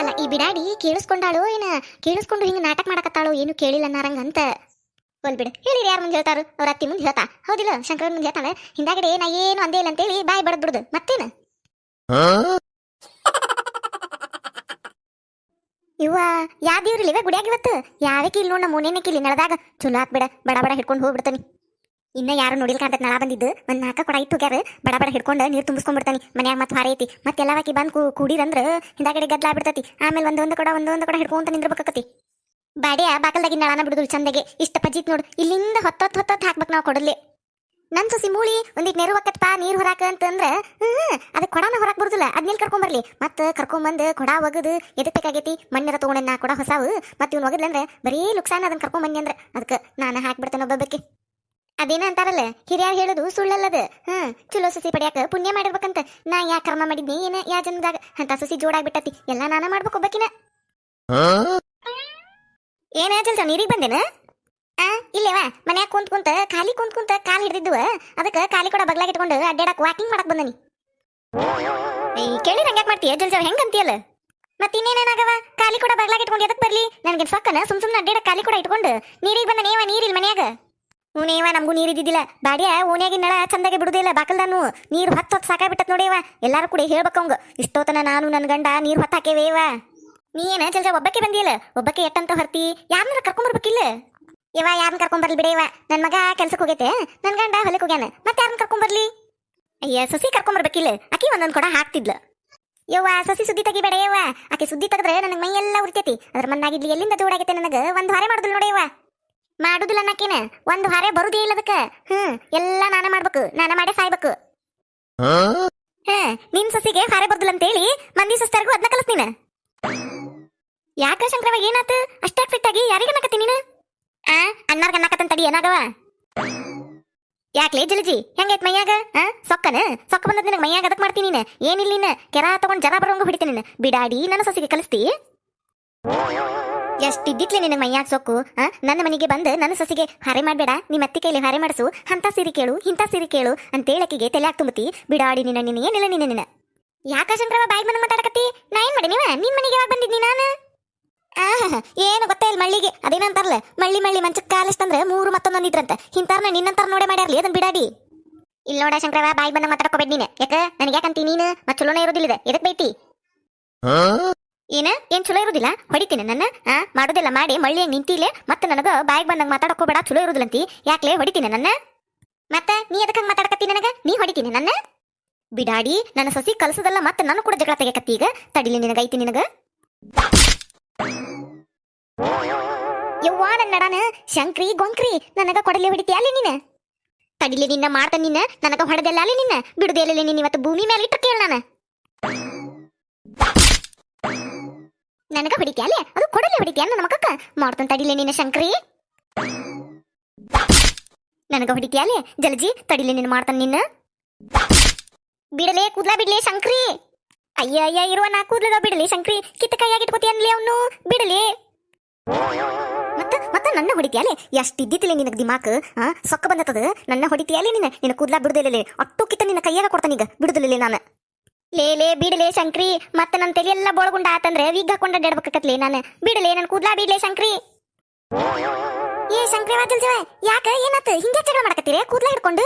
ಅಲ್ಲ, ಈ ಬಿಡಾಡಿ ಕೇಳಿಸ್ಕೊಂಡಾಳು ಏನ? ಕೇಳಿಸ್ಕೊಂಡು ಹಿಂಗ ನಾಟಕ ಮಾಡಕತ್ತಾಳು ಏನು ಕೇಳಿಲ್ಲ ನಾರಂಗ ಅಂತ ಹೋಲ್ ಬಿಡು. ಹೇಳಿರಿ ಯಾರ ಮುಂದೆ ಹೇಳ್ತಾರು? ಅವ್ರ ಅತ್ತಿ ಮುಂದೆ ಹೇಳ್ತಾ. ಹೌದಿಲ್ಲ ಶಂಕರ ಮುಂದೆ ಹೇಳ್ತಾಳೆ. ಹಿಂದಾಗಡೆ ನಾ ಏನು ಅಂದೇ ಇಲ್ಲ ಅಂತೇಳಿ ಬಾಯ್ ಬಡದ್ ಬಿಡುದು. ಮತ್ತೇನು? ಇವ್ವ ಯಾವ ದೇವ್ರಿ ಇವ ಗುಡಿಯಾಗ ಇವತ್ತು? ಯಾವಕ್ಕೆ ಇಲ್ಲಿ ನೋಡ ಮೂನೇನಕ್ಕೆ ಇಲ್ಲಿ ನಳದಾಗ ಚಲೋ ಆತ್ ಬಿಡ, ಬಡ ಬಡ ಹಿಡ್ಕೊಂಡು ಹೋಗ್ಬಿಡ್ತಾನೆ. ಇನ್ನ ಯಾರು ನೋಡಿಲ್ ಕಾಂತತ್ ನಳ ಬಂದಿದ್ದು? ಒಂದ್ ನಾಲ್ಕ ಕೊಡ ಇಟ್ಟು ಹೋಗ್ಯಾರ ಬಡ ಬಡ ಹಿಡ್ಕೊಂಡು ನೀರು ತುಂಬಿಸ್ಕೊಂಡ್ಬಿಡ್ತಾನೆ. ಮನ್ಯಾಗ ಮತ್ತೆ ಹಾರ ಐತಿ ಮತ್ತೆ ಎಲ್ಲವಾಕಿ ಬಂದು ಕೂಡಿರಂದ್ರ ಹಿಂದಾಗಡೆ ಗದ್ದಲ ಬಿಡ್ತತಿ ಆಮೇಲೆ ಒಂದೊಂದು ಕೊಡ ಒಂದೊಂದು ಕೊಡ ಹಿಡ್ಕೊಂತ ನಿಂದ್ರಬೇಕಾಕತಿ. ಬಾಡ್ಯಾ ಬಾಕಲ್ದಾಗಿ ನಳನ ಬಿಡುದು ಚಂದಗೆ. ಇಷ್ಟ ಪಜೀತ್ ನೋಡು, ಇಲ್ಲಿಂದ ಹೊತ್ತೊತ್ತು ಹೊತ್ತೊತ್ತು ಹಾಕ್ಬೇಕು ನಾವು ಕೊಡಲಿ ನನ್ ಸೊಸಿ ಮೂಳಿ ಒಂದಿಟ್ ನೆರು ಹೊಕ್ಕತ್ಪ ನೀರು ಹೊರಾಕ ಅಂತಂದ್ರ ಹ್ಮ್ ಅದಕ್ಕೆ ಕೊಡನ ಹೊರಕ್ ಬರುದಿಲ್ಲ. ಅದ್ನೇಲ್ ಕರ್ಕೊಂಬರ್ಲಿ ಮತ್ತ ಕರ್ಕೊಂಬಂದ್ ಕೊಡ ಒಗದು ಎದಕ್ ಬೇಕಾಗೈತಿ ಮಣ್ಣಿರ ತಗೊಂಡ ನಾ ಕೊಡ ಹೊಸಾವು. ಮತ್ತೆ ಇವ್ನ ಒಗದ್ಲಂದ್ರ ಬರೀ ಲುಕ್ಸಾನ್ ಅದನ್ನ ಕರ್ಕೊಂಬಂದಿ ಅಂದ್ರ. ಅದಕ್ಕೆ ನಾನು ಹಾಕ್ಬಿಡ್ತೇನೆ ಒಬ್ಬಕ್ಕೆ ಅದೇನ ಅಂತಾರಲ್ಲ ಹಿರಿಯರು ಹೇಳುದು ಸುಳ್ಳಲ್ಲದ. ಹ್ಮ್ ಚಲೋ ಸಸಿ ಪಡ್ಯಾಕ ಪುಣ್ಯ ಮಾಡಿರ್ಬೇಕಂತ. ನಾ ಯಾ ಕರ್ಮ ಮಾಡಿದ್ನಿ ಏನ ಯಾ ಜನ್ಮದಾಗ? ಅಂತ ಸಸಿ ಜೋಡಾಗ್ಬಿಟ್ಟತಿ ಎಲ್ಲಾ ನಾನ ಮಾಡ್ಬೇಕು ಒಬ್ಬಕಿನ. ಏನ ಜಲ್ಜ ನೀರಿಗೆ ಬಂದೇನ? ಆ ಇಲ್ಲೇವ ಮನ್ಯಾಗ ಕುಂತ ಕುಂತ, ಖಾಲಿ ಕುಂತ ಕುಂತ ಕಾಲ್ ಹಿಡಿದಿದ್ವ. ಅದಕ್ಕೆ ಖಾಲಿ ಕೂಡ ಬಗ್ಲಾಗ ಇಟ್ಕೊಂಡು ಅಡ್ಡಾಡಕ್ ವಾಕಿಂಗ್ ಮಾಡಕ್ ಬಂದನಿ. ಈ ಕೇಳಿ ಹಂಗ್ಯಾಕ್ ಮಾಡ್ತೀಯ? ಜಲ್ಜಾವ್ ಹೆಂಗ್ ಅಂತೀಯಲ್ಲ? ಮತ್ ಇನ್ನೇನೇನಾಗವ ಖಾಲಿ ಕೊಡ ಬಗ್ಲಾಗ ಇಟ್ಕೊಂಡು ಎದಕ್ ಬರ್ಲಿ? ನನಗೆ ಸೊಕ್ಕನ ಸುಮ್ ಸುಮ್ನೆ ಅಡ್ಡಾಡಕ್ ಖಾಲಿ ಕೂಡ ಇಟ್ಕೊಂಡು ನೀರಿಗೆ ಬಂದ ನೇವ ನೀರಿಲ್ ಮನ್ಯಾಗ? ಹೂನೇವ ನಮಗೂ ನೀರು ಇದ್ದಿದ್ದಿಲ್ಲ. ಬಾಡ್ಯ ಓನ್ಯಾಗಿನ ನಳ ಚಂದಾಗಿ ಬಿಡುದಿಲ್ಲ ಬಾಕಲ್ದಾನು ನೀರು ಹತ್ತು ಹೊತ್ತು ಸಾಕಾಗ್ಬಿಟ್ಟತ್ ನೋಡಿವ. ಎಲ್ಲಾರು ಕೂಡ ಹೇಳ್ಬೇಕವಂಗ ಇಷ್ಟೋತನ ನಾನು ನನ್ನ ಗಂಡ ನೀರು ಹೊತ್ತು ಹಾಕೇವೇವ ನೀ ಏನ ಜಲ್ಜ ಒಬ್ಬಕ್ಕೆ ಬಂದಿಲ್ಲ ಒಬ್ಬಕ್ಕೆ ಎಟ್ಟಂತ ಹೊರ್ತಿ? ಯಾರನ್ನಾರ ಕರ್ಕೊಂಬರ್ಬೇಕಿಲ್ಲ? ಇವ ಯಾರನ್ನ ಕರ್ಕೊಂಬರ್ಲಿ ಬಿಡೇವ ನನ್ ಮಗ ಕೆಲ್ಸಕ್ಕೆ ಹೋಗೈತೆ. ನನ್ ಗಂಡ ಹೊಲಕ್ಕೆ ಹೋಗ್ಯಾನ. ಮತ್ತೆ ಯಾರನ್ನ ಕರ್ಕೊಂಬರ್ಲಿ ಅಯ್ಯ, ಸಸಿ ಕರ್ಕೊಂಬರ್ಬೇಕಿಲ್ಲ ಆಕಿ ಒಂದೊಂದ್ ಕೊಡ ಹಾಕ್ತಿದ್ಲು. ಯವ್ವ, ಸಸಿ ಸುದ್ದಿ ತೆಗಿಬೇಡ ಯವ್ವ. ಆಕೆ ಸುದ್ದಿ ತೆಗೆದ್ರೆ ನನಗೆ ಮೈ ಎಲ್ಲ ಉರಿತೈತಿ. ಅದ್ರ ಮಣ್ಣಾಗಿದ್ಲಿ ಎಲ್ಲಿಂದ ಜೋಡಾಗೈತೆ ನನಗೆ? ಒಂದು ಹೊರೆ ಮಾಡುದಿಲ್ಲ ನೋಡೇವ ಮಾಡುದಿಲ್ಲ ನಾಕೇನ ಒಂದು ಹೊರೆ ಬರುದೇ ಇಲ್ಲ ಅದಕ್ಕೆ. ಹ್ಮ್, ಎಲ್ಲ ನಾನ ಮಾಡ್ಬೇಕು. ನಾನ ಮಾಡೇ ಸಾಯ್ಬೇಕು. ಹ್ಮ್ ನಿನ್ ಸಸಿಗೆ ಹೊರೆ ಬರ್ದಿಲ್ಲ ಅಂತೇಳಿ ಮಂದಿ ಸಸ್ತರಿಗೂ ಅದನ್ನ ಕಲಸ್ ನೀನ. ಯಾಕ ಶಂಕರವ ಏನಾತ? ಅಷ್ಟಾಗ್ ಫಿಟ್ ಆಗಿ ಯಾರಿಗೆ ನಕ್ಕತ್ತಿ ನೀನು? ಆ, ಅನ್ನಾರ್ಗ ಅನ್ನಕತ್ತಂತ ತಡಿ, ಏನಾಗವ? ಯಾಕ್ಲೇ ಜಲಜಿ, ಹೆಂಗೈತ್ ಮೈಯಾಗ? ಆ, ಸೊಕ್ಕನ? ಸೊಕ್ಕ ಬಂದದ್ ನಿನಗೆ ಮೈಯಾಗ ಅದಕ್ ಮಾಡ್ತೀನಿ ನೀನು? ಏನಿಲ್ಲ ನೀನು? ಕೆರ ತಗೊಂಡ್ ಜರ ಬರೋಂಗ ಹಿಡಿತೀನಿ ನೀನು? ಬಿಡಾಡಿ, ನನ್ನ ಸೊಸಿಗೆ ಕಲಿಸ್ತಿ? ಎಷ್ಟಿದ್ದಿತ್ಲೆ ನಿನ್ನ ಮೈಯಾಗ ಸೊಕ್ಕು, ಆ? ನನ್ನ ಮನೆಗೆ ಬಂದು ನನ್ನ ಸೊಸಿಗೆ ಹರೆ ಮಾಡಬೇಡ ನಿಮ್ಮ ಅತ್ತಿ ಕೈಲಿ ಹಾರೆ ಮಾಡಿಸು ಅಂತ ಸೀರೆ ಕೇಳು ಇಂಥ ಸೀರೆ ಕೇಳು ಅಂತೇಳಕಿಗೆ ಹಾಕ್ ತುಂಬತಿ, ಬಿಡಾಡಿ ನಿನ್ನ ನಿನ್ನ, ಏನಿಲ್ಲ ನಿನ್ನ ನಿನ್ನ. ಯಾಕ ಶಂಕರವ ಬಾಯಿ ಬಂದು ಮಾತಾಡಕತ್ತಿ? ನಾ ಏನ್ ಮಾಡಿ ನೀವ? ನಿನ್ ಮನೆಗೆ ಯಾವಾಗ ಬಂದಿದ್ದೀನಿ ನಾನು? ಏನು ಗೊತ್ತೇ ಇಲ್ಲ ಮಳ್ಳಿಗೆ. ಅದೇನಂತಾರಲ್ಲ, ಮಳ್ಳಿ ಮಳ್ಳಿ ಮಂಚಕ್ಕೆ ಕಾಲಿಸ್ತಂದ್ರೆ ಮೂರು ಮತ್ತೊಂದು ಇದ್ರಂತ. ಇಂತಾರನ ನಿನ್ನಂತಾರ ನೋಡೇ ಮಾಡ್ಯಾರಲಿ ಅದನ್ನ ಬಿಡಾಡಿ. ಇಲ್ಲಿ ನೋಡ ಶಂಕರವ, ಬಾಯಿ ಬಂದ ಮಾತಾಡ್ಕೋಬೇಡ ನೀನು. ಯಾಕ? ನನಗೆ ಯಾಕಂತಿ ನೀನು? ಮತ್ತೆ ಚಲೋನೇ ಇರೋದಿಲ್ಲ ಎದಕ್ ಬೈತಿ? ಏನ? ಏನ್ ಚಲೋ ಇರೋದಿಲ್ಲ? ಹೊಡಿತೀನಿ ನನ್ನ. ಆ, ಮಾಡೋದಿಲ್ಲ ಮಾಡಿ ಮಳ್ಳಿಯಾಗ ನಿಂತಿಲೆ ಮತ್ತೆ ನನಗ ಬಾಯಿಗೆ ಬಂದಂಗ ಮಾತಾಡಕೋಬೇಡ ಚಲೋ ಇರೋದಿಲ್ಲಂತಿ. ಯಾಕ್ಲೆ? ಹೊಡಿತೀನಿ ನನ್ನ. ಮತ್ತೆ ನೀ ಎದಕ್ಕ ಮಾತಾಡಕತ್ತಿ ನನಗ? ನೀ ಹೊಡಿತೀನಿ ನನ್ನ. ಬಿಡಾಡಿ, ನನ್ನ ಸಸಿ ಕಲಸದಲ್ಲ ಮತ್ತೆ ನಾನು ಕೂಡ ಜಗಳ ತೆಗಿಯಕತ್ತಿ ಈಗ. ತಡಿಲಿ ನಿನಗೈತಿ ನಿನಗ. ಯವ್ವಾ ನನ್ನ ನಡಾನ? ಶಂಕ್ರಿ, ಗೊಂಕ್ರಿ, ನನಗ ಕೊಡಲೆ ಹೊಡಿತೀಯ ಅಲ್ಲಿ ನೀನು? ತಡಿಲಿ ನಿನ್ನ ಮಾಡ್ತ ನಿನ್ನ ನನಗ ಹೊಡೆದೆಲ್ಲ ಅಲ್ಲಿ ನಿನ್ನ ಬಿಡುದಿಲ್ಲ ನೀನು ಇವತ್ತು ಭೂಮಿ ಮೇಲೆ ಇಟ್ಟು ಕೇಳ ನಾನು. ನನಗ ಹೊಡಿತೀಯ ಅಲ್ಲೇ? ಅದು ಕೊಡಲೆ ಹೊಡಿತೀಯ ನನ್ನ ಮಗಕ್ಕ ಮಾಡ್ತಾನೆ ತಡಿಲಿ ನಿನ್ನ ಶಂಕ್ರಿ. ನನಗ ಹೊಡಿತೀಯ ಅಲ್ಲೇ? ಜಲಜಿ, ತಡಿಲಿ ನಿನ್ನ ಮಾಡ್ತಾನೆ ನಿನ್ನ ಬಿಡಲೆ, ಕೂದ್ಲಾ ಬಿಡಲೆ ಶಂಕ್ರಿ. ಅಯ್ಯ ಅಯ್ಯ ಇರುವ ನಾ ಕೂದಲದ ಬಿಡಲಿ. ಶಂಕ್ರಿ ಕಿತ್ತ ಕೈಯಾಗಿ ಇಟ್ಕೋತಿ ಅನ್ಲಿ ಅವನು? ಬಿಡಲಿ. ಮತ್ತ ಮತ್ತ ನನ್ನ ಹೊಡಿತಿಯಾಲೆ? ಎಷ್ಟು ಇದ್ದಿತ್ತಿಲ್ಲ ನಿನಗೆ ದಿಮಾಕ್? ಆ, ಸೊಕ್ಕ ಬಂದತದ? ನನ್ನ ಹೊಡಿತಿಯಾಲೆ ನಿನ್ನ ನಿನ್ನ ಕೂದ್ಲಾ ಬಿಡದಿಲ್ಲ ಅಟ್ಟು ಕಿತ್ತ ನಿನ್ನ ಕೈಯಾಗ ಕೊಡ್ತಾನೀಗ ಬಿಡುದಿಲ್ಲ ನಾನು. ಲೇ ಲೇ, ಬಿಡಲೇ ಶಂಕ್ರಿ. ಮತ್ತೆ ನನ್ನ ತಲೆ ಎಲ್ಲ ಬೋಳಗುಂಡ ಆತಂದ್ರೆ ವೀಗ್ ಹಾಕೊಂಡ ಅಡ್ಡಾಡ್ಬೇಕತ್ಲೆ ನಾನು. ಬಿಡಲೇ ನನ್ನ ಕೂದಲ ಬಿಡ್ಲೇ ಶಂಕ್ರಿ. ಏ, ಶಂಕ್ರಿ ವಾಜಲ್ ಜವ ಯಾಕ? ಏನಾತ? ಹಿಂಗೆ ಜಗಳ ಮಾಡಕತ್ತೀರಿ? ಕೂದಲ ಹಿಡ್ಕೊಂಡು?